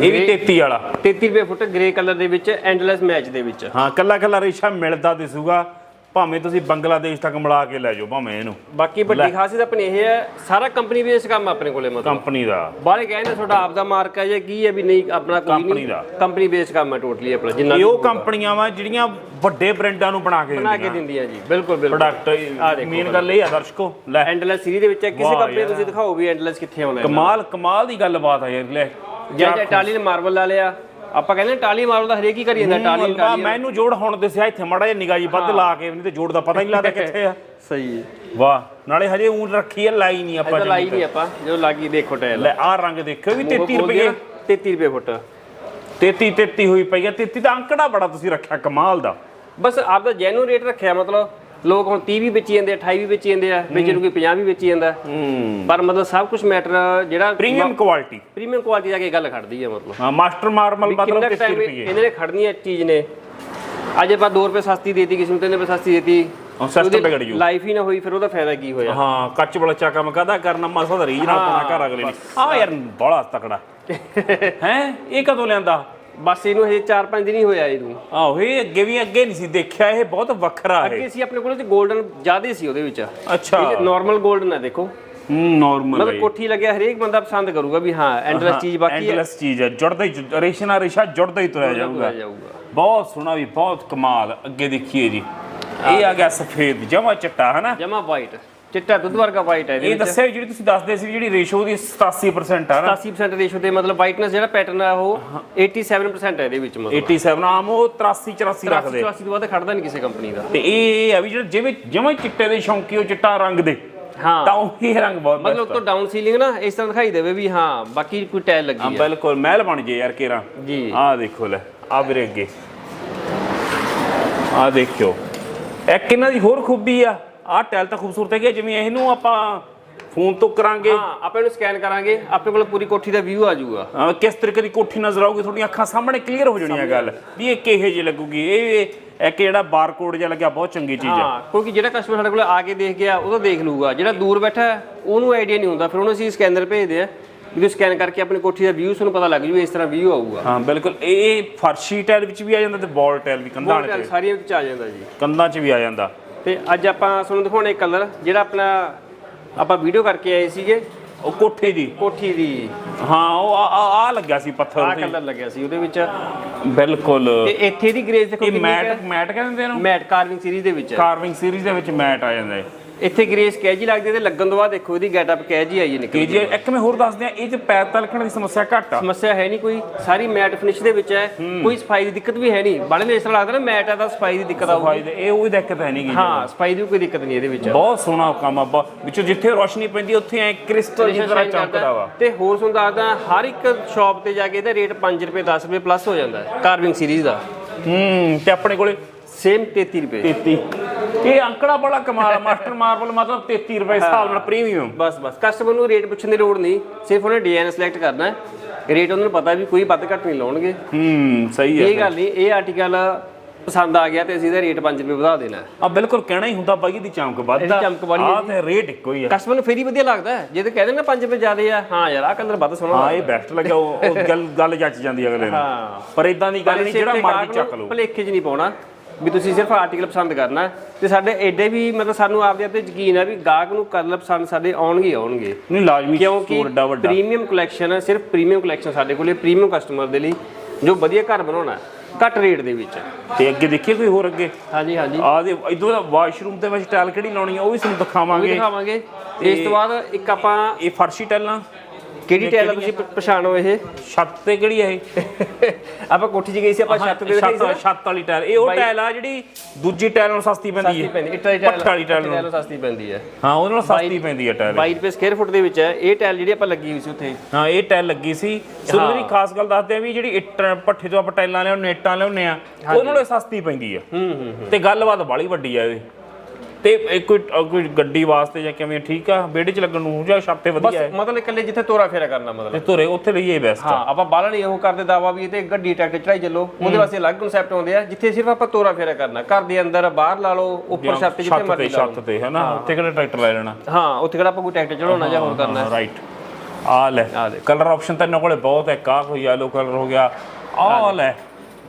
[SPEAKER 1] ਇਹ ਵੀ 33 ਵਾਲਾ।
[SPEAKER 2] 33 ਰੁਪਏ ਫੁੱਟ ਗ੍ਰੇ ਕਲਰ ਦੇ ਵਿੱਚ ਐਂਡਲੈਸ ਮੈਚ ਦੇ ਵਿੱਚ।
[SPEAKER 1] ਹਾਂ ਕੱਲਾ ਕੱਲਾ ਰੇਸ਼ਾ ਮਿਲਦਾ ਦਿਸੂਗਾ ਭਾਵੇਂ ਤੁਸੀਂ ਬੰਗਲਾਦੇਸ਼ ਤੱਕ ਮਿਲਾ ਕੇ ਲੈ ਜਾਓ ਭਾਵੇਂ ਇਹਨੂੰ।
[SPEAKER 2] ਬਾਕੀ ਵੱਡੀ ਖਾਸੀਅਤ ਆਪਣੀ ਇਹ ਹੈ ਸਾਰਾ ਕੰਪਨੀ ਬੇਸ ਕੰਮ ਆਪਣੇ ਕੋਲੇ ਮਤਲਬ।
[SPEAKER 1] ਕੰਪਨੀ ਦਾ।
[SPEAKER 2] ਬਾਹਲੇ ਕਹਿੰਦੇ ਤੁਹਾਡਾ ਆਪ ਦਾ ਮਾਰਕ ਹੈ ਜਾਂ ਕੀ ਹੈ ਵੀ ਨਹੀਂ ਆਪਣਾ ਕੋਈ ਨਹੀਂ।
[SPEAKER 1] ਦਾ।
[SPEAKER 2] ਕੰਪਨੀ ਬੇਸ ਕੰਮ ਹੈ ਟੋਟਲੀ ਆਪਣਾ ਜਿੰਨਾ
[SPEAKER 1] ਇਹ ਉਹ ਕੰਪਨੀਆਂ ਵਾ ਜਿਹੜੀਆਂ ਵੱਡੇ ਬ੍ਰਾਂਡਾਂ ਨੂੰ ਬਣਾ ਕੇ
[SPEAKER 2] ਬਣਾ ਕੇ
[SPEAKER 1] ਦਿੰਦੀਆਂ।
[SPEAKER 2] ਜੀ ਬਿਲਕੁਲ ਬਿਲਕੁਲ।
[SPEAKER 1] ਪ੍ਰੋਡਕਟ ਮੇਨ ਗੱਲ ਇਹ ਆ ਦਰਸ਼ਕੋ ਲੈ।
[SPEAKER 2] ਐਂਡਲੈਸ ਸੀਰੀਜ਼ ਦੇ ਵਿੱਚ ਕਿਸੇ ਕੰਪਨੀ। ਤੁਸੀਂ ਦਿਖਾਓ ਵੀ ਐਂਡਲੈਸ ਕਿੱਥੇ ਆਉਣਾ ਹੈ।
[SPEAKER 1] ਕਮਾਲ ਕਮਾਲ ਦੀ ਗੱਲਬਾਤ ਆ ਯਾਰ ਲੈ।
[SPEAKER 2] ਜਾਂ ਜੇ ਟਾਲੀ ਨੇ ਮਾਰਬਲ ਲਾ ਲਿਆ ਆਪਾਂ ਕਹਿੰਦੇ ਹਾਂ ਟਾਲੀ ਦਾ ਹਰੇਕ ਹੀ ਕਰੀ ਜਾਂਦਾ ਟਾਲੀ
[SPEAKER 1] ਟਾਲੀ
[SPEAKER 2] ਟਾਲੀ
[SPEAKER 1] ਮੈਨੂੰ ਜੋੜ ਹੁਣ ਦਿਸਿਆ ਇੱਥੇ ਮੜਾ ਜਿਹਾ ਨਿਗਾਹ ਜੀ ਵੱਧ ਲਾ ਕੇ ਨਹੀਂ ਤੇ ਜੋੜ ਦਾ ਪਤਾ ਹੀ ਨਹੀਂ ਲੱਗਦਾ ਕਿੱਥੇ ਆ।
[SPEAKER 2] ਸਹੀ ਹੈ।
[SPEAKER 1] ਵਾਹ ਨਾਲੇ ਹਜੇ ਊਂ ਰੱਖੀ ਆ ਲਾਈ ਨਹੀਂ ਆਪਾਂ
[SPEAKER 2] ਇਹਦਾ ਲਾਈ ਨਹੀਂ ਆਪਾਂ ਜੋ ਲੱਗੀ ਦੇਖੋ ਟਾਇਲ।
[SPEAKER 1] ਲੈ ਆ ਰੰਗ ਦੇਖਿਓ ਵੀ 33 ਰੁਪਏ।
[SPEAKER 2] 33 ਰੁਪਏ ਫੁੱਟ।
[SPEAKER 1] 33 33 ਹੋਈ ਪਈ ਆ 33 ਦਾ ਅੰਕੜਾ ਬੜਾ ਤੁਸੀਂ ਰੱਖਿਆ ਕਮਾਲ ਦਾ।
[SPEAKER 2] ਬਸ ਆਪ ਦਾ ਜੈਨੂਨ ਰੇਟ ਰੱਖਿਆ ਮਤਲਬ ਲੋਕ ਹੁਣ 30 ਵੀ ਵੇਚੀ ਜਾਂਦੇ ਆ 28 ਵੀ ਵੇਚੀ ਜਾਂਦੇ ਆ ਵਿੱਚ ਨੂੰ ਕੋਈ 50 ਵੀ ਵੇਚੀ ਜਾਂਦਾ। ਪਰ ਮਤਲਬ ਸਭ ਕੁਝ ਮੈਟਰ ਜਿਹੜਾ
[SPEAKER 1] ਪ੍ਰੀਮੀਅਮ ਕੁਆਲਿਟੀ
[SPEAKER 2] ਪ੍ਰੀਮੀਅਮ ਕੁਆਲਿਟੀ ਜਾ ਕੇ ਗੱਲ ਖੜਦੀ ਹੈ ਮਤਲਬ।
[SPEAKER 1] ਹਾਂ ਮਾਸਟਰ ਮਾਰਬਲ ਮਤਲਬ
[SPEAKER 2] ਕਿੰਨਾ
[SPEAKER 1] 33
[SPEAKER 2] ਟਾਈਮ
[SPEAKER 1] ਰੁਪਏ
[SPEAKER 2] ਇਹਨਾਂ ਨੇ ਖੜਨੀ ਹੈ ਚੀਜ਼ ਨੇ। ਅੱਜ ਆਪਾਂ 2 ਰੁਪਏ ਸਸਤੀ ਦੇਤੀ ਕਿਸੇ ਨੂੰ 3 ਰੁਪਏ ਸਸਤੀ ਦੇਤੀ।
[SPEAKER 1] ਸਿਸਟਮ ਵਿਗੜ ਜੂ।
[SPEAKER 2] ਲਾਈਫ ਹੀ ਨਾ ਹੋਈ ਫਿਰ ਉਹਦਾ ਫਾਇਦਾ ਕੀ ਹੋਇਆ?
[SPEAKER 1] ਹਾਂ ਕੱਚ ਬਲਚਾ ਕੰਮ ਕਾਦਾ ਕਰਨਾ ਮਸਾ ਦਾ ਰੀਜ ਨਾਲ ਪਾਉਣਾ ਘਰ ਅਗਲੇ ਨੇ। ਆ ਯਾਰ ਬੜਾ ਤਕੜਾ। ਹੈ ਇਹ ਕਦੋਂ ਲਿਆਂਦਾ?
[SPEAKER 2] ਬਸ ਇਹਨੂੰ ਹਜੇ 4-5 ਦਿਨ ਹੀ ਹੋਇਆ ਇਹਨੂੰ।
[SPEAKER 1] ਆਹੋ ਇਹ ਅੱਗੇ ਵੀ ਅੱਗੇ ਨਹੀਂ ਸੀ ਦੇਖਿਆ ਇਹ ਬਹੁਤ ਵੱਖਰਾ ਹੈ।
[SPEAKER 2] ਅੱਗੇ ਸੀ ਆਪਣੇ ਕੋਲ ਤੇ 골ਡਨ ਜ਼ਿਆਦੇ ਸੀ ਉਹਦੇ ਵਿੱਚ।
[SPEAKER 1] ਅੱਛਾ।
[SPEAKER 2] ਇਹ ਨਾਰਮਲ 골ਡਨ ਹੈ ਦੇਖੋ।
[SPEAKER 1] ਨਾਰਮਲ
[SPEAKER 2] ਮਤਲਬ ਕੋਠੀ ਲੱਗਿਆ ਹਰੇਕ ਬੰਦਾ ਪਸੰਦ ਕਰੂਗਾ ਵੀ ਹਾਂ ਐਂਡਲੈਸ ਚੀਜ਼ ਬਾਕੀ ਹੈ।
[SPEAKER 1] ਐਂਡਲੈਸ ਚੀਜ਼ ਹੈ ਜੁੜਦਾ ਹੀ ਰੇਸ਼ਾ ਨਾਲ ਰੇਸ਼ਾ ਜੁੜਦਾ ਹੀ ਤੁਰਿਆ ਜਾਊਗਾ।
[SPEAKER 2] ਜਾਊਗਾ।
[SPEAKER 1] ਬਹੁਤ ਸੋਹਣਾ ਵੀ ਬਹੁਤ ਕਮਾਲ। ਅੱਗੇ ਦੇਖੀਏ ਜੀ। ਇਹ ਆ ਗਿਆ ਸਫੇਦ ਜਮਾ ਚਿੱਟਾ ਹਨਾ?
[SPEAKER 2] ਜਮਾ ਵਾਈਟ ਚਿੱਟਾ ਦੁੱਧ ਵਰਗਾ ਵਾਈਟ ਹੈ ਇਹਦੇ
[SPEAKER 1] ਇਹ
[SPEAKER 2] ਵਿੱਚ।
[SPEAKER 1] ਦੱਸਿਆ ਜਿਹੜੀ ਤੁਸੀਂ ਦੱਸਦੇ ਸੀ ਜਿਹੜੀ ਰੇਸ਼ੋ ਦੀ 87% ਆ ਨਾ।
[SPEAKER 2] 87% ਰੇਸ਼ੋ ਤੇ ਮਤਲਬ ਵਾਈਟਨੈਸ ਜਿਹੜਾ ਪੈਟਰਨ ਹੈ ਉਹ 87% ਹੈ ਇਹਦੇ ਵਿੱਚ ਮਤਲਬ।
[SPEAKER 1] 87 ਆਮ ਉਹ 83 84 ਰੱਖਦੇ।
[SPEAKER 2] 84 ਤੋਂ ਵੱਧ ਖੜਦਾ ਨਹੀਂ ਕਿਸੇ ਕੰਪਨੀ ਦਾ।
[SPEAKER 1] ਤੇ ਇਹ ਆ ਵੀ ਜਿਹੜਾ ਜਿਵੇਂ ਜਿਵੇਂ ਚਿੱਟੇ ਦੇ ਸ਼ੌਂਕੀ ਉਹ ਚਿੱਟਾ ਰੰਗ ਦੇ
[SPEAKER 2] ਹਾਂ।
[SPEAKER 1] ਤਾਂ ਉਹ ਇਹ ਰੰਗ ਬਹੁਤ
[SPEAKER 2] ਮਤਲਬ ਤੋਂ ਡਾਊਨ ਸੀਲਿੰਗ ਨਾ ਇਸ ਤਰ੍ਹਾਂ ਦਿਖਾਈ ਦੇਵੇ ਵੀ ਹਾਂ ਬਾਕੀ ਕੋਈ ਟਾਇਲ
[SPEAKER 1] ਹਾਂ
[SPEAKER 2] ਲੱਗੀ ਹੈ
[SPEAKER 1] ਬਿਲਕੁਲ ਮਹਿਲ ਬਣ ਜੇ ਯਾਰ ਕੇਰਾ।
[SPEAKER 2] ਜੀ।
[SPEAKER 1] ਆਹ ਦੇਖੋ ਲੈ ਆ ਵੀਰੇ ਅੱਗੇ। ਆਹ ਦੇਖਿਓ। ਇੱਕ ਇਹਨਾਂ ਦੀ ਹੋਰ ਖੂਬੀ ਆ? ਆਹ ਟੈਲ ਤਾਂ ਖੂਬਸੂਰਤ ਹੈਗੀ ਆ, ਜਿਵੇਂ ਇਹਨੂੰ ਆਪਾਂ ਫੋਨ ਤੋਂ ਕਰਾਂਗੇ।
[SPEAKER 2] ਹਾਂ ਆਪਾਂ ਇਹਨੂੰ ਸਕੈਨ ਕਰਾਂਗੇ ਆਪਣੇ ਕੋਲ ਪੂਰੀ ਕੋਠੀ ਦਾ ਵਿਊ ਆ ਜਾਊਗਾ।
[SPEAKER 1] ਅਹ ਕਿਸ ਤਰੀਕੇ ਦੀ ਕੋਠੀ ਨਜ਼ਰ ਆਊਗੀ ਤੁਹਾਡੀਆਂ ਅੱਖਾਂ ਸਾਹਮਣੇ ਕਲੀਅਰ ਹੋ ਜਾਣੀ ਆ ਗੱਲ ਵੀ ਇਹ ਕਿਹੇ ਜਿਹੀ ਲੱਗੂਗੀ ਇਹ ਇੱਕ ਜਿਹੜਾ ਬਾਰਕੋਡ ਜਿਹਾ ਲੱਗਿਆ ਬਹੁਤ ਚੰਗੀ ਚੀਜ਼ ਆ।
[SPEAKER 2] ਹਾਂ ਕਿਉਂਕਿ ਜਿਹੜਾ ਕਸਟਮਰ ਸਾਡੇ ਕੋਲ ਆ ਕੇ ਦੇਖ ਗਿਆ ਉਹ ਤਾਂ ਦੇਖ ਲੂਗਾ ਜਿਹੜਾ ਦੂਰ ਬੈਠਾ ਹੈ, ਉਹਨੂੰ ਆਈਡੀਆ ਨਹੀਂ ਹੁੰਦਾ ਫਿਰ ਉਹਨੂੰ ਅਸੀਂ ਸਕੈਨਰ ਭੇਜਦੇ ਆ ਵੀ ਤੁਸੀਂ ਸਕੈਨ ਕਰਕੇ ਆਪਣੀ ਕੋਠੀ ਦਾ ਵਿਊ ਤੁਹਾਨੂੰ ਪਤਾ ਲੱਗ ਜੂ ਇਸ ਤਰ੍ਹਾਂ ਵਿਊ ਆਊਗਾ।
[SPEAKER 1] ਹਾਂ ਬਿਲਕੁਲ ਇਹ ਫਰਸ਼ੀ ਟੈਲ ਵਿੱਚ ਵੀ ਆ ਜਾਂਦਾ ਤੇ ਬਾਲ ਟੈਲ ਵੀ ਕੰਧਾਂ ਵਾਲੇ
[SPEAKER 2] ਸਾਰੀਆਂ ਵਿੱਚ ਆ ਜਾਂਦਾ ਜੀ।
[SPEAKER 1] ਕੰਧਾਂ 'ਚ ਵੀ ਆ ਜਾਂਦਾ।
[SPEAKER 2] ਤੇ ਅੱਜ ਆਪਾਂ ਤੁਹਾਨੂੰ ਦਿਖਾਉਣੇ ਕਲਰ ਜਿਹੜਾ ਆਪਣਾ ਆਪਾਂ ਵੀਡੀਓ ਕਰਕੇ ਆਏ ਸੀਗੇ।
[SPEAKER 1] ਉਹ ਕੋਠੇ ਦੀ।
[SPEAKER 2] ਕੋਠੀ ਦੀ।
[SPEAKER 1] ਹਾਂ ਉਹ ਆ- ਆ ਆ ਲੱਗਿਆ ਸੀ ਪੱਥਰ ਤੇ।
[SPEAKER 2] ਕਲਰ ਲੱਗਿਆ ਸੀ ਉਹਦੇ ਵਿੱਚ।
[SPEAKER 1] ਬਿਲਕੁਲ।
[SPEAKER 2] ਤੇ ਇੱਥੇ ਦੀ ਗ੍ਰੇਸ ਦੇਖੋ
[SPEAKER 1] ਇਹ
[SPEAKER 2] ਕਿੰਨੀ
[SPEAKER 1] ਮੈਟ
[SPEAKER 2] ਹੈ?
[SPEAKER 1] ਮੈਟ ਕਹਿੰਦੇ ਇਹਨੂੰ?
[SPEAKER 2] ਮੈਟ ਕਾਰਵਿੰਗ ਸੀਰੀਜ਼ ਦੇ ਵਿੱਚ।
[SPEAKER 1] ਕਾਰਵਿੰਗ ਸੀਰੀਜ਼ ਦੇ ਵਿੱਚ ਮੈਟ ਆ ਜਾਂਦਾ ਹੈ।
[SPEAKER 2] ਇੱਥੇ ਗ੍ਰੇਸ ਕਹਿ ਜੀ ਲੱਗਦੀ ਤੇ ਲੱਗਣ ਤੋਂ ਬਾਅਦ ਦੇਖੋ ਇਹਦੀ ਗੈਟਅਪ ਕਹਿ ਜੀ ਆਈ ਨਿਕਲ
[SPEAKER 1] ਜੀ ਇੱਕ ਮੈਂ ਹੋਰ ਦੱਸ ਦਿਆਂ ਇਹ ਚ ਪੈਰ ਤਲਕਣ ਦੀ ਸਮੱਸਿਆ ਘੱਟ ਆ।
[SPEAKER 2] ਸਮੱਸਿਆ ਹੈ ਨਹੀਂ ਕੋਈ ਸਾਰੀ ਮੈਟ ਫਿਨਿਸ਼ ਦੇ ਵਿੱਚ ਹੈ। ਕੋਈ ਸਫ਼ਾਈ ਦੀ ਦਿੱਕਤ ਵੀ ਹੈ ਨਹੀਂ। ਬਾਲੇ ਨੇ ਇਸ ਤਰ੍ਹਾਂ ਲੱਗਦਾ ਨਾ ਮੈਟ ਆ ਤਾਂ ਸਫ਼ਾਈ ਦੀ ਦਿੱਕਤ ਆਊਗੀ।
[SPEAKER 1] ਫਾਇਦੇ ਇਹ ਉਹ ਦਿੱਕਤ ਹੈ ਨਹੀਂ ਗੀ
[SPEAKER 2] ਹਾਂ ਸਫ਼ਾਈ ਦੀ ਕੋਈ ਦਿੱਕਤ ਨਹੀਂ ਇਹਦੇ ਵਿੱਚ।
[SPEAKER 1] ਬਹੁਤ ਸੋਹਣਾ ਕੰਮ ਆ ਵਿੱਚੋਂ ਜਿੱਥੇ ਰੋਸ਼ਨੀ ਪੈਂਦੀ ਉੱਥੇ ਐ ਕ੍ਰਿਸਟਲ ਦੀ ਤਰ੍ਹਾਂ ਚਮਕਦਾ ਵਾ।
[SPEAKER 2] ਤੇ ਹੋਰ ਤੁਹਾਨੂੰ ਦੱਸਦਾ ਹਰ ਇੱਕ ਸ਼ਾਪ ਤੇ ਜਾ ਕੇ ਇਹਦਾ ਰੇਟ 5 ਰੁਪਏ 10 ਰੁਪਏ ਪਲੱਸ ਹੋ ਜਾਂਦਾ ਹੈ ਕਾਰਵਿੰਗ ਸੀਰੀਜ਼ ਦਾ।
[SPEAKER 1] ਹੂੰ ਤੇ ਆਪਣੇ ਕੋਲੇ
[SPEAKER 2] ਸੇਮ 33 ਰੁਪਏ।
[SPEAKER 1] 33 ਇਹ ਅੰਕੜਾ ਬੜਾ ਕਮਾਲ ਆ ਮਾਸਟਰ ਮਾਰਬਲ ਮਤਲਬ 33 ਰੁਪਏ ਹਿਸਾਬ ਨਾਲ ਪ੍ਰੀਮੀਅਮ
[SPEAKER 2] ਬਸ ਬਸ। ਕਸਟਮਰ ਨੂੰ ਰੇਟ ਪੁੱਛਣ ਦੀ ਲੋੜ ਨਹੀਂ। ਸਿਰਫ ਉਹਨੇ ਡਿਜ਼ਾਈਨ ਸਿਲੈਕਟ ਕਰਨਾ ਹੈ। ਰੇਟ ਉਹਨਾਂ ਨੂੰ ਪਤਾ ਵੀ ਕੋਈ ਵੱਧ ਘੱਟ ਨਹੀਂ ਲਾਉਣਗੇ।
[SPEAKER 1] ਹੂੰ ਸਹੀ ਹੈ
[SPEAKER 2] ਇਹ ਗੱਲ ਨਹੀਂ ਇਹ ਆਰਟੀਕਲ ਪਸੰਦ ਆ ਗਿਆ ਤੇ ਅਸੀਂ ਇਹਦਾ ਰੇਟ 5 ਰੁਪਏ ਵਧਾ ਦੇਣਾ ਹੈ।
[SPEAKER 1] ਆ ਬਿਲਕੁਲ ਕਹਿਣਾ ਹੀ ਹੁੰਦਾ ਬਾਈ ਦੀ ਚਮਕ ਵੱਧਦਾ।
[SPEAKER 2] ਚਮਕ ਵਾਲੀ ਹੈ
[SPEAKER 1] ਆ ਤੇ ਰੇਟ ਇੱਕੋ ਹੀ ਆ।
[SPEAKER 2] ਕਸਟਮਰ ਨੂੰ ਫੇਰ ਹੀ ਵਧੀਆ ਲੱਗਦਾ ਹੈ। ਜੇ ਤੇ ਕਹਿੰਦੇ ਨਾ 5 ਰੁਪਏ ਜ਼ਿਆਦੇ ਆ ਹਾਂ ਯਾਰ ਆ ਕਲਰ ਵੱਧ ਸੋਹਣਾ
[SPEAKER 1] ਹਾਂ ਇਹ ਬੈਸਟ ਲੱਗਿਆ ਉਹ ਉਹ ਗੱਲ ਗੱਲ ਜੱਚ ਜਾਂਦੀ ਅਗਲੇ ਨੂੰ।
[SPEAKER 2] ਹਾਂ।
[SPEAKER 1] ਪਰ ਇਦਾਂ ਦੀ ਗੱਲ ਨਹੀਂ ਜਿਹੜਾ ਮਰਜ਼ੀ ਚੱਕ ਲਓ।
[SPEAKER 2] ਭਲੇਖੇ 'ਚ ਨਹੀਂ ਪਾਉਣਾ। ਵੀ ਤੁਸੀਂ ਸਿਰਫ ਆਰਟੀਕਲ ਪਸੰਦ ਕਰਨਾ। ਤੇ ਸਾਡੇ ਐਡੇ ਵੀ ਮਤਲਬ ਸਾਨੂੰ ਆਪਦੇ ਆਪ ਤੇ ਯਕੀਨ ਹੈ ਵੀ ਗਾਹਕ ਨੂੰ ਕਲਰ ਪਸੰਦ ਸਾਡੇ ਆਉਣਗੇ ਆਉਣਗੇ।
[SPEAKER 1] ਨਹੀਂ ਲਾਜ਼ਮੀ
[SPEAKER 2] ਕਿਉਂਕਿ ਪ੍ਰੀਮੀਅਮ ਕਲੈਕਸ਼ਨ ਹੈ ਸਿਰਫ ਪ੍ਰੀਮੀਅਮ ਕਲੈਕਸ਼ਨ ਸਾਡੇ ਕੋਲੇ ਪ੍ਰੀਮੀਅਮ ਕਸਟਮਰ ਦੇ ਲਈ ਜੋ ਵਧੀਆ ਘਰ ਬਣਾਉਣਾ ਘੱਟ ਰੇਟ ਦੇ ਵਿੱਚ।
[SPEAKER 1] ਤੇ ਅੱਗੇ ਦੇਖੀਏ ਕੋਈ ਹੋਰ ਅੱਗੇ?
[SPEAKER 2] ਹਾਂਜੀ ਹਾਂਜੀ।
[SPEAKER 1] ਆ ਦੇ ਇਧਰ ਦਾ ਵਾਸ਼ਰੂਮ ਦੇ ਵਿੱਚ ਟਾਇਲ ਕਿਹੜੀ ਲਾਉਣੀ ਆ ਉਹ ਵੀ ਤੁਹਾਨੂੰ ਦਿਖਾਵਾਂਗੇ।
[SPEAKER 2] ਦਿਖਾਵਾਂਗੇ। ਤੇ ਇਸ ਤੋਂ ਬਾਅਦ ਇੱਕ ਆਪਾਂ
[SPEAKER 1] ਇਹ ਫਰਸ਼ੀ ਟਾਇਲਾਂ
[SPEAKER 2] ਕਿਹੜੀ ਟਾਈਲ ਆ ਤੁਸੀਂ ਪ- ਪਛਾਣੋ ਇਹ?
[SPEAKER 1] ਛੱਤ ਤੇ ਕਿਹੜੀ ਹੈ ਇਹ?
[SPEAKER 2] ਆਪਾਂ ਕੋਠੀ 'ਚ ਗਈ ਸੀ ਆਪਾਂ ਛੱਤ ਤੇ ਦਿਖਾਈ ਸੀ ਨਾ।
[SPEAKER 1] ਛੱਤ ਛੱਤ ਵਾਲੀ ਟਾਇਲ। ਇਹ ਉਹ ਟਾਇਲ ਆ ਜਿਹੜੀ ਦੂਜੀ ਟਾਇਲ ਨਾਲੋਂ ਸਸਤੀ ਪੈਂਦੀ
[SPEAKER 2] ਸਸਤੀ
[SPEAKER 1] ਹੈ।
[SPEAKER 2] ਪੈਂਦੀ ਇੱਟਾਂ ਦੀ
[SPEAKER 1] ਵਾਲੀ ਟਾਇਲ
[SPEAKER 2] ਟਾਈਲ ਸਸਤੀ ਪੈਂਦੀ ਹੈ।
[SPEAKER 1] ਹਾਂ ਉਹਦੇ ਨਾਲ ਸਸਤੀ ਪੈਂਦੀ ਹੈ ਟਾਇਲ।
[SPEAKER 2] 22 ਰੁਪਏ ਸਕੁਅਰ ਫੁੱਟ ਦੇ ਵਿੱਚ ਹੈ। ਇਹ ਟਾਈਲ ਜਿਹੜੀ ਆਪਾਂ ਲੱਗੀ ਹੋਈ ਸੀ ਉੱਥੇ।
[SPEAKER 1] ਹਾਂ ਇਹ ਟਾਇਲ ਲੱਗੀ ਸੀ। ਸੋ ਮੇਰੀ ਖਾਸ ਗੱਲ ਦੱਸਦੇ ਆ ਵੀ ਜਿਹੜੀ ਇੱਟ ਪੱਠੇ ਤੋਂ ਆਪਾਂ ਟਾਇਲਾਂ ਲਿਆਉਂਦੇ ਇੱਟਾਂ ਲਿਆਉਂਦੇ ਆ ਉਹਨਾਂ ਨਾਲੋਂ ਇਹ ਸਸਤੀ ਪੈਂਦੀ ਆ
[SPEAKER 2] ਹੂੰ ਹੂੰ
[SPEAKER 1] ਤੇ ਗੱਲਬਾਤ ਬਾਲੀ ਵੱਡੀ ਆ ਇਹਦੀ ਤੇ ਇਹ ਕੋਈ ਅ, ਕੋਈ ਗੱਡੀ ਵਾਸਤੇ ਜਾਂ ਕਿਵੇਂ ਠੀਕ ਆ? ਵਿਹੜੇ 'ਚ ਲੱਗਣ ਨੂੰ ਜਾਂ ਤੇ
[SPEAKER 2] ਬਸ
[SPEAKER 1] ਵਧੀਆ ਹੈ?
[SPEAKER 2] ਮਤਲਬ ਇਕੱਲੇ ਜਿੱਥੇ ਤੋਰਾ ਫੇਰਾ ਕਰਨਾ ਮਤਲਬ।
[SPEAKER 1] ਤੇ ਤੁਰੇ ਉੱਥੇ ਲਈਏ ਬੈਸਟ
[SPEAKER 2] ਹਾਂ ਆਪਾਂ ਨਹੀਂ ਉਹ ਕਰਦੇ ਦਾਵਾ ਵੀ ਇਹ ਤੇ ਗੱਡੀ ਟਰੈਕਟਰ ਚੜਾਈ ਚੱਲੋ। ਉਹਦੇ ਵਾਸਤੇ ਅਲੱਗ ਕਨਸੈਪਟ ਆਉਂਦੇ ਆ ਜਿੱਥੇ ਸਿਰਫ ਆਪਾਂ ਤੋਰਾ ਫੇਰਾ ਕਰਨਾ। ਘਰ ਦੇ ਅੰਦਰ ਬਾਹਰ ਲਾ ਲਓ ਉੱਪਰ ਛੱਤ ਤੇ ਜਿੱਥੇ
[SPEAKER 1] ਛੱਤ ਤੇ
[SPEAKER 2] ਮਰਜ਼ੀ ਲਾ ਲਓ।
[SPEAKER 1] ਛੱਤ ਤੇ ਹਨਾ? ਉੱਥੇ ਕਿਹੜਾ ਟਰੈਕਟਰ ਲੈ ਲੈਣਾ?
[SPEAKER 2] ਹਾਂ ਉੱਥੇ ਕਿਹੜਾ ਆਪਾਂ ਕੋਈ ਟਰੈਕਟਰ ਚੜਾਉਣਾ ਜਾਂ ਹੋਰ ਕਰਨਾ। ਹੈ।
[SPEAKER 1] ਰਾਈਟ ਆ ਲੈ। ਕਲਰ ਆਪਸ਼ਨ ਤਾਂ ਇਹਨਾਂ ਕੋਲੇ ਬਹੁਤ ਹੈ ਕਾ ਕੋਈ ਯੈਲੋ ਕਲਰ ਹੋ ਗਿਆ ਆ ਲੈ।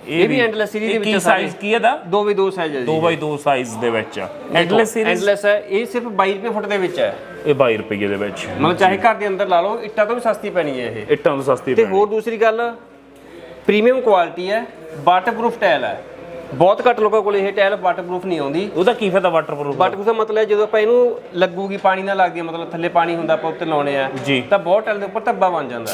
[SPEAKER 2] ਇਹ ਵੀ endless series ਦੇ ਵਿੱਚ
[SPEAKER 1] ਕੀ। ਸਾਈਜ਼ ਕੀ ਇਹਦਾ?
[SPEAKER 2] ਦੋ ਵੀ ਦੋ ਸਾਈਜ਼ ਹੈ ਜੀ।
[SPEAKER 1] 2x2 ਸਾਈਜ਼ ਦੇ ਵਿੱਚ ਐਂਡਲੈਸ ਸੀਰੀਜ਼
[SPEAKER 2] ਐਂਡਲੈਸ ਹੈ ਇਹ ਸਿਰਫ 22 ਰੁਪਏ ਫੁੱਟ ਦੇ ਵਿੱਚ ਹੈ
[SPEAKER 1] ਇਹ 22 ਰੁਪਏ ਦੇ ਵਿੱਚ।
[SPEAKER 2] ਮਤਲਬ ਚਾਹੇ ਘਰ ਦੇ ਅੰਦਰ ਲਾ ਲਓ ਇੱਟਾਂ ਤੋਂ ਵੀ ਸਸਤੀ ਪੈਣੀ ਹੈ ਇਹ।
[SPEAKER 1] ਇੱਟਾਂ ਤੋਂ ਸਸਤੀ
[SPEAKER 2] ਤੇ ਹੋਰ ਦੂਸਰੀ ਗੱਲ ਪ੍ਰੀਮੀਅਮ ਕੁਆਲਿਟੀ ਹੈ ਵਾਟਰਪ੍ਰੂਫ ਟਾਇਲ ਹੈ ਬਹੁਤ ਘੱਟ ਲੋਕਾਂ ਕੋਲ ਇਹ ਟਾਇਲ ਵਾਟਰਪ੍ਰੂਫ ਨਹੀਂ ਆਉਂਦੀ।
[SPEAKER 1] ਉਹਦਾ ਕੀ ਫਾਇਦਾ ਵਾਟਰਪ੍ਰੂਫ
[SPEAKER 2] ਵਾਟਰਪ੍ਰੂਫ ਦਾ ਮਤਲਬ ਹੈ ਜਦੋਂ ਆਪਾਂ ਇਹਨੂੰ ਲੱਗੂਗੀ ਪਾਣੀ ਨਾਲ ਲੱਗਦੀ ਮਤਲਬ ਥੱਲੇ ਪਾਣੀ ਹੁੰਦਾ ਆਪਾਂ ਉੱਤੇ ਲਾਉਣੇ ਆ ਤਾਂ ਬਹੁਤ ਟਾਇਲ ਦੇ ਉੱਪਰ ਧੱਬਾ ਬਣ ਜਾਂਦਾ।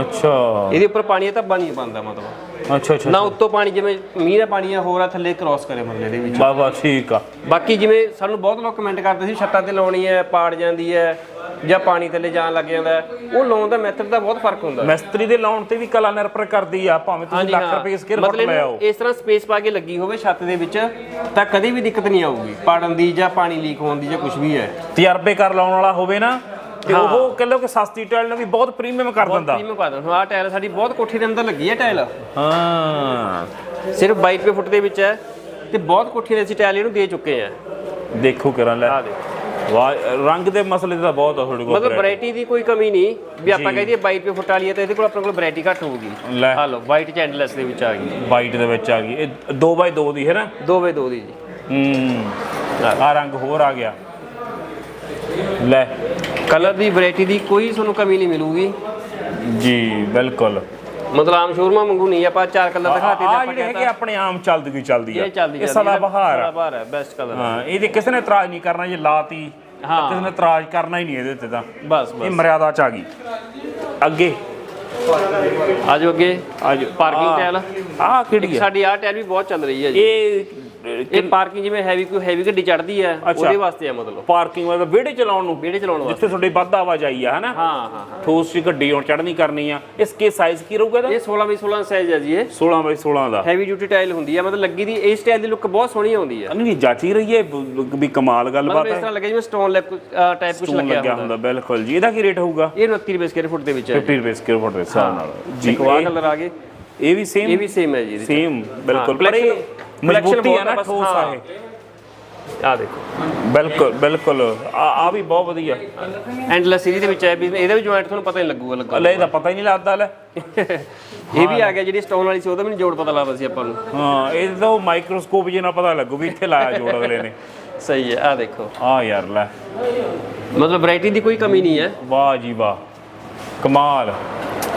[SPEAKER 1] ਅੱਛਾ।
[SPEAKER 2] ਇਹਦੇ ਉੱਪਰ ਪਾਣੀ ਦਾ ਧੱਬਾ ਨਹੀਂ ਬਣਦਾ ਮਤਲਬ।
[SPEAKER 1] ਅੱਛਾ ਅੱਛਾ
[SPEAKER 2] ਨਾ ਉੱਤੋਂ ਪਾਣੀ ਜਿਵੇਂ ਮੀਂਹ ਦਾ ਪਾਣੀ ਆ ਹੋਰ ਆ ਥੱਲੇ ਕ੍ਰਾਸ ਕਰੇ ਮਤਲਬ ਇਹਦੇ ਵਿੱਚ।
[SPEAKER 1] ਵਾਹ ਵਾਹ ਠੀਕ ਆ।
[SPEAKER 2] ਬਾਕੀ ਜਿਵੇਂ ਸਾਨੂੰ ਬਹੁਤ ਲੋਕ ਕਮੈਂਟ ਕਰਦੇ ਸੀ ਛੱਤਾਂ ਤੇ ਲਾਉਣੀ ਹੈ ਪਾੜ ਜਾਂਦੀ ਹੈ ਜਾਂ ਪਾਣੀ ਥੱਲੇ ਜਾਣ ਲੱਗ ਜਾਂਦਾ ਹੈ। ਉਹ ਲਾਉਣ ਦਾ ਮੈਥਡ ਦਾ ਬਹੁਤ ਫ਼ਰਕ ਹੁੰਦਾ।
[SPEAKER 1] ਮਿਸਤਰੀ ਦੇ ਲਾਉਣ ਤੇ ਵੀ ਕਲਾ ਨਿਰਭਰ ਕਰਦੀ ਆ ਭਾਵੇਂ ਤੁਸੀਂ ਲੱਖ ਰੁਪਏ ਸਕੇਅਰ ਫੁੱਟ
[SPEAKER 2] ਮਤਲਬ
[SPEAKER 1] ਲੈ ਆਓ।
[SPEAKER 2] ਇਹਨੂੰ ਇਸ ਤਰ੍ਹਾਂ ਸਪੇਸ ਪਾ ਕੇ ਲੱਗੀ ਹੋਵੇ ਛੱਤ ਦੇ ਵਿੱਚ ਤਾਂ ਕਦੇ ਵੀ ਦਿੱਕਤ ਨਹੀਂ ਆਊਗੀ। ਪਾੜਨ ਦੀ ਜਾਂ ਪਾਣੀ ਲੀਕ ਹੋਣ ਦੀ ਜਾਂ ਕੁਝ ਵੀ ਹੈ।
[SPEAKER 1] ਤਜਰਬੇ ਕਰ ਲਾਉਣ ਵਾਲਾ ਹੋਵੇ ਨਾ ਤੇ ਉਹ ਕਹਿੰਦੇ ਕਿ ਸਸਤੀ ਟਾਇਲ ਨੂੰ ਵੀ ਬਹੁਤ ਪ੍ਰੀਮੀਅਮ ਕਰ ਦਿੰਦਾ।
[SPEAKER 2] ਪ੍ਰੀਮੀਅਮ ਪਾ ਦੋ ਆਹ ਟਾਇਲ ਸਾਡੀ ਬਹੁਤ ਕੋਠੀ ਦੇ ਅੰਦਰ ਲੱਗੀ ਹੈ ਟਾਇਲ।
[SPEAKER 1] ਹਾਂ।
[SPEAKER 2] ਸਿਰਫ 22 ਰੁਪਏ ਫੁੱਟ ਦੇ ਵਿੱਚ ਹੈ ਤੇ ਬਹੁਤ ਕੋਠੀ ਦੇ ਅਸੀਂ ਟਾਇਲ ਇਹਨੂੰ ਦੇ ਚੁੱਕੇ ਆ।
[SPEAKER 1] ਦੇਖੋ ਕਰਾਂ ਲੈ।
[SPEAKER 2] ਆਹ ਦੇਖੋ।
[SPEAKER 1] ਰੰਗ ਦੇ ਮਸਲੇ ਤਾਂ ਬਹੁਤ ਆ ਤੁਹਾਡੇ ਕੋਲ
[SPEAKER 2] ਮਤਲਬ ਵੈਰਾਈਟੀ ਦੀ ਕੋਈ ਕਮੀ ਨਹੀਂ। ਵੀ ਆਪਾਂ ਕਹਦੇ 22 ਰੁਪਏ ਫੁੱਟ ਵਾਲੀ ਹੈ ਤਾਂ ਇਹਦੇ ਕੋਲ ਆਪਣੇ ਕੋਲ ਵੈਰਾਈਟੀ ਘੱਟ ਹੋਊਗੀ।
[SPEAKER 1] ਲੈ।
[SPEAKER 2] ਆ ਲਓ ਵਾਈਟ ਚੈਂਡਲੈਸ ਦੇ ਵਿੱਚ ਆ ਗਈ।
[SPEAKER 1] ਵਾਈਟ ਦੇ ਵਿੱਚ ਆ ਗਈ। ਇਹ 2x2 ਦੀ ਹੈ ਨਾ?
[SPEAKER 2] 2x2 ਦੀ ਜੀ।
[SPEAKER 1] ਹੂੰ। ਆ ਰੰਗ ਹੋਰ ਆ ਗਿਆ। ਲੈ।
[SPEAKER 2] ਕਲਰ ਦੀ ਵੈਰਾਈਟੀ ਦੀ ਕੋਈ ਤੁਹਾਨੂੰ ਕਮੀ ਨਹੀਂ ਮਿਲੂਗੀ।
[SPEAKER 1] ਜੀ ਬਿਲਕੁਲ।
[SPEAKER 2] ਮਤਲਬ ਆਮ ਸ਼ੋਰੂਮਾਂ ਵਾਂਗੂ ਨਹੀਂ ਆਪਾਂ ਚਾਰ ਕਲਰ ਦਿਖਾਤੇ ਤੇ
[SPEAKER 1] ਆ ਜਿਹੜੇ ਹੈਗੇ ਆਪਣੇ ਆਮ ਚੱਲਦੀ ਕੋਈ ਚੱਲਦੀ ਆ।
[SPEAKER 2] ਇਹ ਚੱਲਦੀ
[SPEAKER 1] ਇਹ ਸਦਾ ਬਹਾਰ ਆ।
[SPEAKER 2] ਬਹਾਰ ਹੈ ਬੈਸਟ ਕਲਰ
[SPEAKER 1] ਹਾਂ ਇਹਦੇ ਕਿਸੇ ਨੇ ਇਤਰਾਜ਼ ਨਹੀਂ ਕਰਨਾ ਜੇ ਲਾਤੀ
[SPEAKER 2] ਹਾਂ।
[SPEAKER 1] ਕਿਸੇ ਨੇ ਇਤਰਾਜ਼ ਕਰਨਾ ਹੀ ਨਹੀਂ ਇਹਦੇ ਉੱਤੇ ਤਾਂ।
[SPEAKER 2] ਬਸ
[SPEAKER 1] ਇਹ
[SPEAKER 2] ਬਸ
[SPEAKER 1] ਮਰਿਆਦਾ ਚ ਆ ਗਈ। ਅੱਗੇ।
[SPEAKER 2] ਆਜੋ ਅੱਗੇ।
[SPEAKER 1] ਆਜੋ।
[SPEAKER 2] ਪਾਰਕਿੰਗ ਟਾਇਲ
[SPEAKER 1] ਆ ਕਿਹੜੀ ਆ?
[SPEAKER 2] ਸਾਡੀ ਆਹ ਟਾਇਲ ਵੀ ਬਹੁਤ ਚੱਲ ਰਹੀ ਹੈ ਜੀ।
[SPEAKER 1] ਇਹ
[SPEAKER 2] ਇਹ ਪਾਰਕਿੰਗ ਜਿਵੇਂ ਹੈਵੀ ਕੋਈ ਹੈਵੀ ਗੱਡੀ ਚੜਦੀ ਹੈ ਉਹਦੇ ਵਾਸਤੇ ਆ ਮਤਲਬ।
[SPEAKER 1] ਪਾਰਕਿੰਗ ਵਾਲਾ ਵਿਹੜੇ ਚਲਾਉਣ ਨੂੰ।
[SPEAKER 2] ਵਿਹੜੇ ਚਲਾਉਣ ਵਾਸਤੇ।
[SPEAKER 1] ਜਿੱਥੇ ਤੁਹਾਡੀ ਵੱਧ ਆਵਾਜਾਈ ਆ ਹਨਾ?
[SPEAKER 2] ਹਾਂ ਹਾਂ ਹਾਂ।
[SPEAKER 1] ਠੋਸ ਦੀ ਗੱਡੀ ਹੁਣ ਚੜ੍ਹਨੀ ਕਰਨੀ ਆ। ਇਸ ਕੇ ਸਾਈਜ਼ ਕੀ ਰਹੂਗਾ ਇਹਦਾ?
[SPEAKER 2] ਇਹ 16 ਬਾਈ 16 ਸਾਈਜ਼ ਹੈ ਜੀ ਇਹ।
[SPEAKER 1] 16 ਬਾਈ 16 ਦਾ।
[SPEAKER 2] ਹੈਵੀ ਡਿਊਟੀ ਟਾਇਲ ਹੁੰਦੀ ਹੈ ਮਤਲਬ ਲੱਗੀ ਦੀ ਇਸ ਟਾਇਲ ਦੀ ਲੁੱਕ ਬਹੁਤ ਸੋਹਣੀ ਆਉਂਦੀ ਹੈ
[SPEAKER 1] ਨਹੀਂ ਜਾਚੀ ਰਹੀ ਹੈ ਵੀ ਕਮਾਲ
[SPEAKER 2] ਮਤਲਬ ਇਸ
[SPEAKER 1] ਹੈ।
[SPEAKER 2] ਤਰ੍ਹਾਂ ਲੱਗੇ ਜਿਵੇਂ ਸਟੋਨ ਲੈਪ ਟਾਈਪ ਕੁਝ ਲੱਗਿਆ
[SPEAKER 1] ਲੱਗਿਆ
[SPEAKER 2] ਹੁੰਦਾ।
[SPEAKER 1] ਬਿਲਕੁਲ ਜੀ। ਇਹਦਾ ਕੀ ਰੇਟ ਹੋਊਗਾ?
[SPEAKER 2] ਇਹ 29 ਰੁਪਏ ਸਕੁਅਰ ਫੁੱਟ ਦੇ ਵਿੱਚ ਹੈ
[SPEAKER 1] 50 ਰੁਪਏ ਸਕੁਅਰ ਫੁੱਟ ਦੇ ਹਿਸਾਬ ਨਾਲ। ਜੀ ਇਹ-
[SPEAKER 2] ਕਲਰ ਆ ਗਏ।
[SPEAKER 1] ਇਹ ਵੀ
[SPEAKER 2] ਇਹ
[SPEAKER 1] ਸੇਮ
[SPEAKER 2] ਵੀ ਸੇਮ ਹੈ ਜੀ।
[SPEAKER 1] ਸੇਮ ਬਿਲਕੁਲ। ਪਰ ਇਹ ਮਜ਼ਬੂਤੀ ਆ ਨਾ
[SPEAKER 2] ਆ
[SPEAKER 1] ਠੋਸ ਆ
[SPEAKER 2] ਹਾਂ।
[SPEAKER 1] ਇਹ।
[SPEAKER 2] ਆਹ ਦੇਖੋ।
[SPEAKER 1] ਬਿਲਕੁਲ ਬਿਲਕੁਲ। ਆ ਆ ਵੀ ਬਹੁਤ ਵਧੀਆ।
[SPEAKER 2] ਐਂਡਲੈਸ ਸੀਰੀਜ਼ ਦੇ ਵਿੱਚ ਹੈ ਵੀ ਇਹਦਾ ਵੀ ਜੁਆਇੰਟ ਤੁਹਾਨੂੰ ਪਤਾ ਨਹੀਂ ਲੱਗੂਗਾ ਲੱਗਾ
[SPEAKER 1] ਲੈ ਇਹਦਾ ਪਤਾ ਹੀ ਨਹੀਂ ਲੱਗਦਾ ਲੈ।
[SPEAKER 2] ਇਹ ਵੀ ਆ ਗਿਆ ਜਿਹੜੀ ਸਟੋਨ ਵਾਲੀ ਸੀ ਉਹਦਾ ਵੀ ਨਹੀਂ ਜੋੜ ਪਤਾ ਲੱਗਦਾ ਸੀ ਆਪਾਂ ਨੂੰ।
[SPEAKER 1] ਹਾਂ ਇਹ ਤਾਂ ਮਾਈਕਰੋਸਕੋਪ ਜੇ ਨਾਲ ਪਤਾ ਲੱਗੂ ਵੀ ਇੱਥੇ ਲਾਇਆ ਜੋੜ ਅਗਲੇ ਨੇ।
[SPEAKER 2] ਸਹੀ ਹੈ ਆ ਦੇਖੋ।
[SPEAKER 1] ਆ ਯਾਰ ਲੈ।
[SPEAKER 2] ਮਤਲਬ ਵੈਰਾਈਟੀ ਦੀ ਕੋਈ ਕਮੀ ਨਹੀਂ ਹੈ।
[SPEAKER 1] ਵਾਹ ਜੀ ਵਾਹ। ਕਮਾਲ।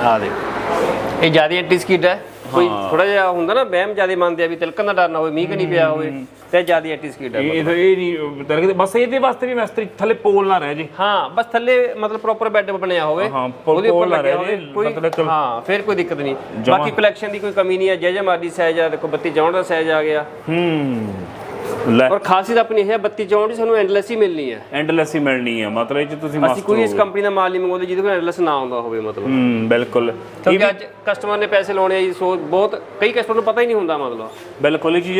[SPEAKER 2] ਆ ਦੇਖੋ। ਇਹ ਜ਼ਿਆਦਾ ਐਂਟੀ ਸਕਿਡ ਹੈ। ਕੋਈ ਥੋੜਾ ਜਿਹਾ ਹੁੰਦਾ ਨਾ ਵਹਿਮ ਜ਼ਿਆਦਾ ਮੰਨਦੇ ਆ ਵੀ ਤਿਲਕਣ ਦਾ ਡਰ ਨਾ ਹੋਵੇ ਮੀਂਹ ਕਿ ਨਹੀਂ ਪਿਆ ਹੋਵੇ ਤੇ ਜ਼ਿਆਦਾ ਐਂਟੀ ਸਕਿਡ ਹੈ
[SPEAKER 1] ਇਹ ਇਹ ਇਹ ਨਹੀਂ ਤੇਰੇ ਬਸ ਇਹਦੇ ਵਾਸਤੇ ਵੀ ਮਿਸਤਰੀ ਥੱਲੇ ਪੋਲ ਨਾ ਰਹਿ ਜੇ।
[SPEAKER 2] ਹਾਂ ਬਸ ਥੱਲੇ ਮਤਲਬ ਪ੍ਰੋਪਰ ਬੈੱਡ ਬਣਿਆ ਹੋਵੇ।
[SPEAKER 1] ਹਾਂ, ਪੁਲ- ਨਾ
[SPEAKER 2] ਲੱਗਿਆ
[SPEAKER 1] ਰਹੇ
[SPEAKER 2] ਹੋਵੇ, ਕੋਈ
[SPEAKER 1] ਮਤਲਬ ਕਿ-
[SPEAKER 2] ਹਾਂ ਫਿਰ ਕੋਈ ਦਿੱਕਤ ਨਹੀਂ। ਬਾਕੀ ਕਲੈਕਸ਼ਨ ਦੀ ਕੋਈ ਕਮੀ ਨਹੀਂ ਹੈ ਜੇ ਜੇ ਮਰਜ਼ੀ ਸਾਈਜ਼ ਆ ਦੇਖੋ 32 64 ਦਾ ਸਾਈਜ਼ ਆ ਗਿਆ।
[SPEAKER 1] ਹੂੰ। ਲੈ।
[SPEAKER 2] ਔਰ ਖਾਸੀਅਤ ਆਪਣੀ ਇਹ ਹੈ 32 64 ਦੀ ਸਾਨੂੰ ਐਂਡਲੈਸ ਹੀ ਮਿਲਣੀ ਹੈ।
[SPEAKER 1] ਐਂਡਲੈਸ ਹੀ ਮਿਲਣੀ ਹੈ ਮਤਲਬ ਇਹ ਚ ਤੁਸੀਂ
[SPEAKER 2] ਅਸੀਂ
[SPEAKER 1] ਮਾਸਟਰ
[SPEAKER 2] ਕੋਈ ਇਸ ਕੰਪਨੀ ਦਾ ਮਾਲ ਨਹੀਂ ਮੰਗਵਾਉਂਦੇ ਜਿਹਦੇ ਕੋਲ ਐਂਡਲੈਸ ਨਾ ਆਉਂਦਾ ਹੋਵੇ ਮਤਲਬ।
[SPEAKER 1] ਹੂੰ ਬਿਲਕੁਲ। ਇਹ
[SPEAKER 2] ਕਿਉਂਕਿ
[SPEAKER 1] ਵੀ
[SPEAKER 2] ਅੱਜ ਕਸਟਮਰ ਨੇ ਪੈਸੇ ਲਾਉਣੇ ਆ ਜੀ ਸੋ ਬਹੁਤ ਕਈ ਕਸਟਮਰ ਨੂੰ ਪਤਾ ਹੀ ਨਹੀਂ ਹੁੰਦਾ ਮਤਲਬ।
[SPEAKER 1] ਬਿਲਕੁਲ ਇਹ ਚੀਜ਼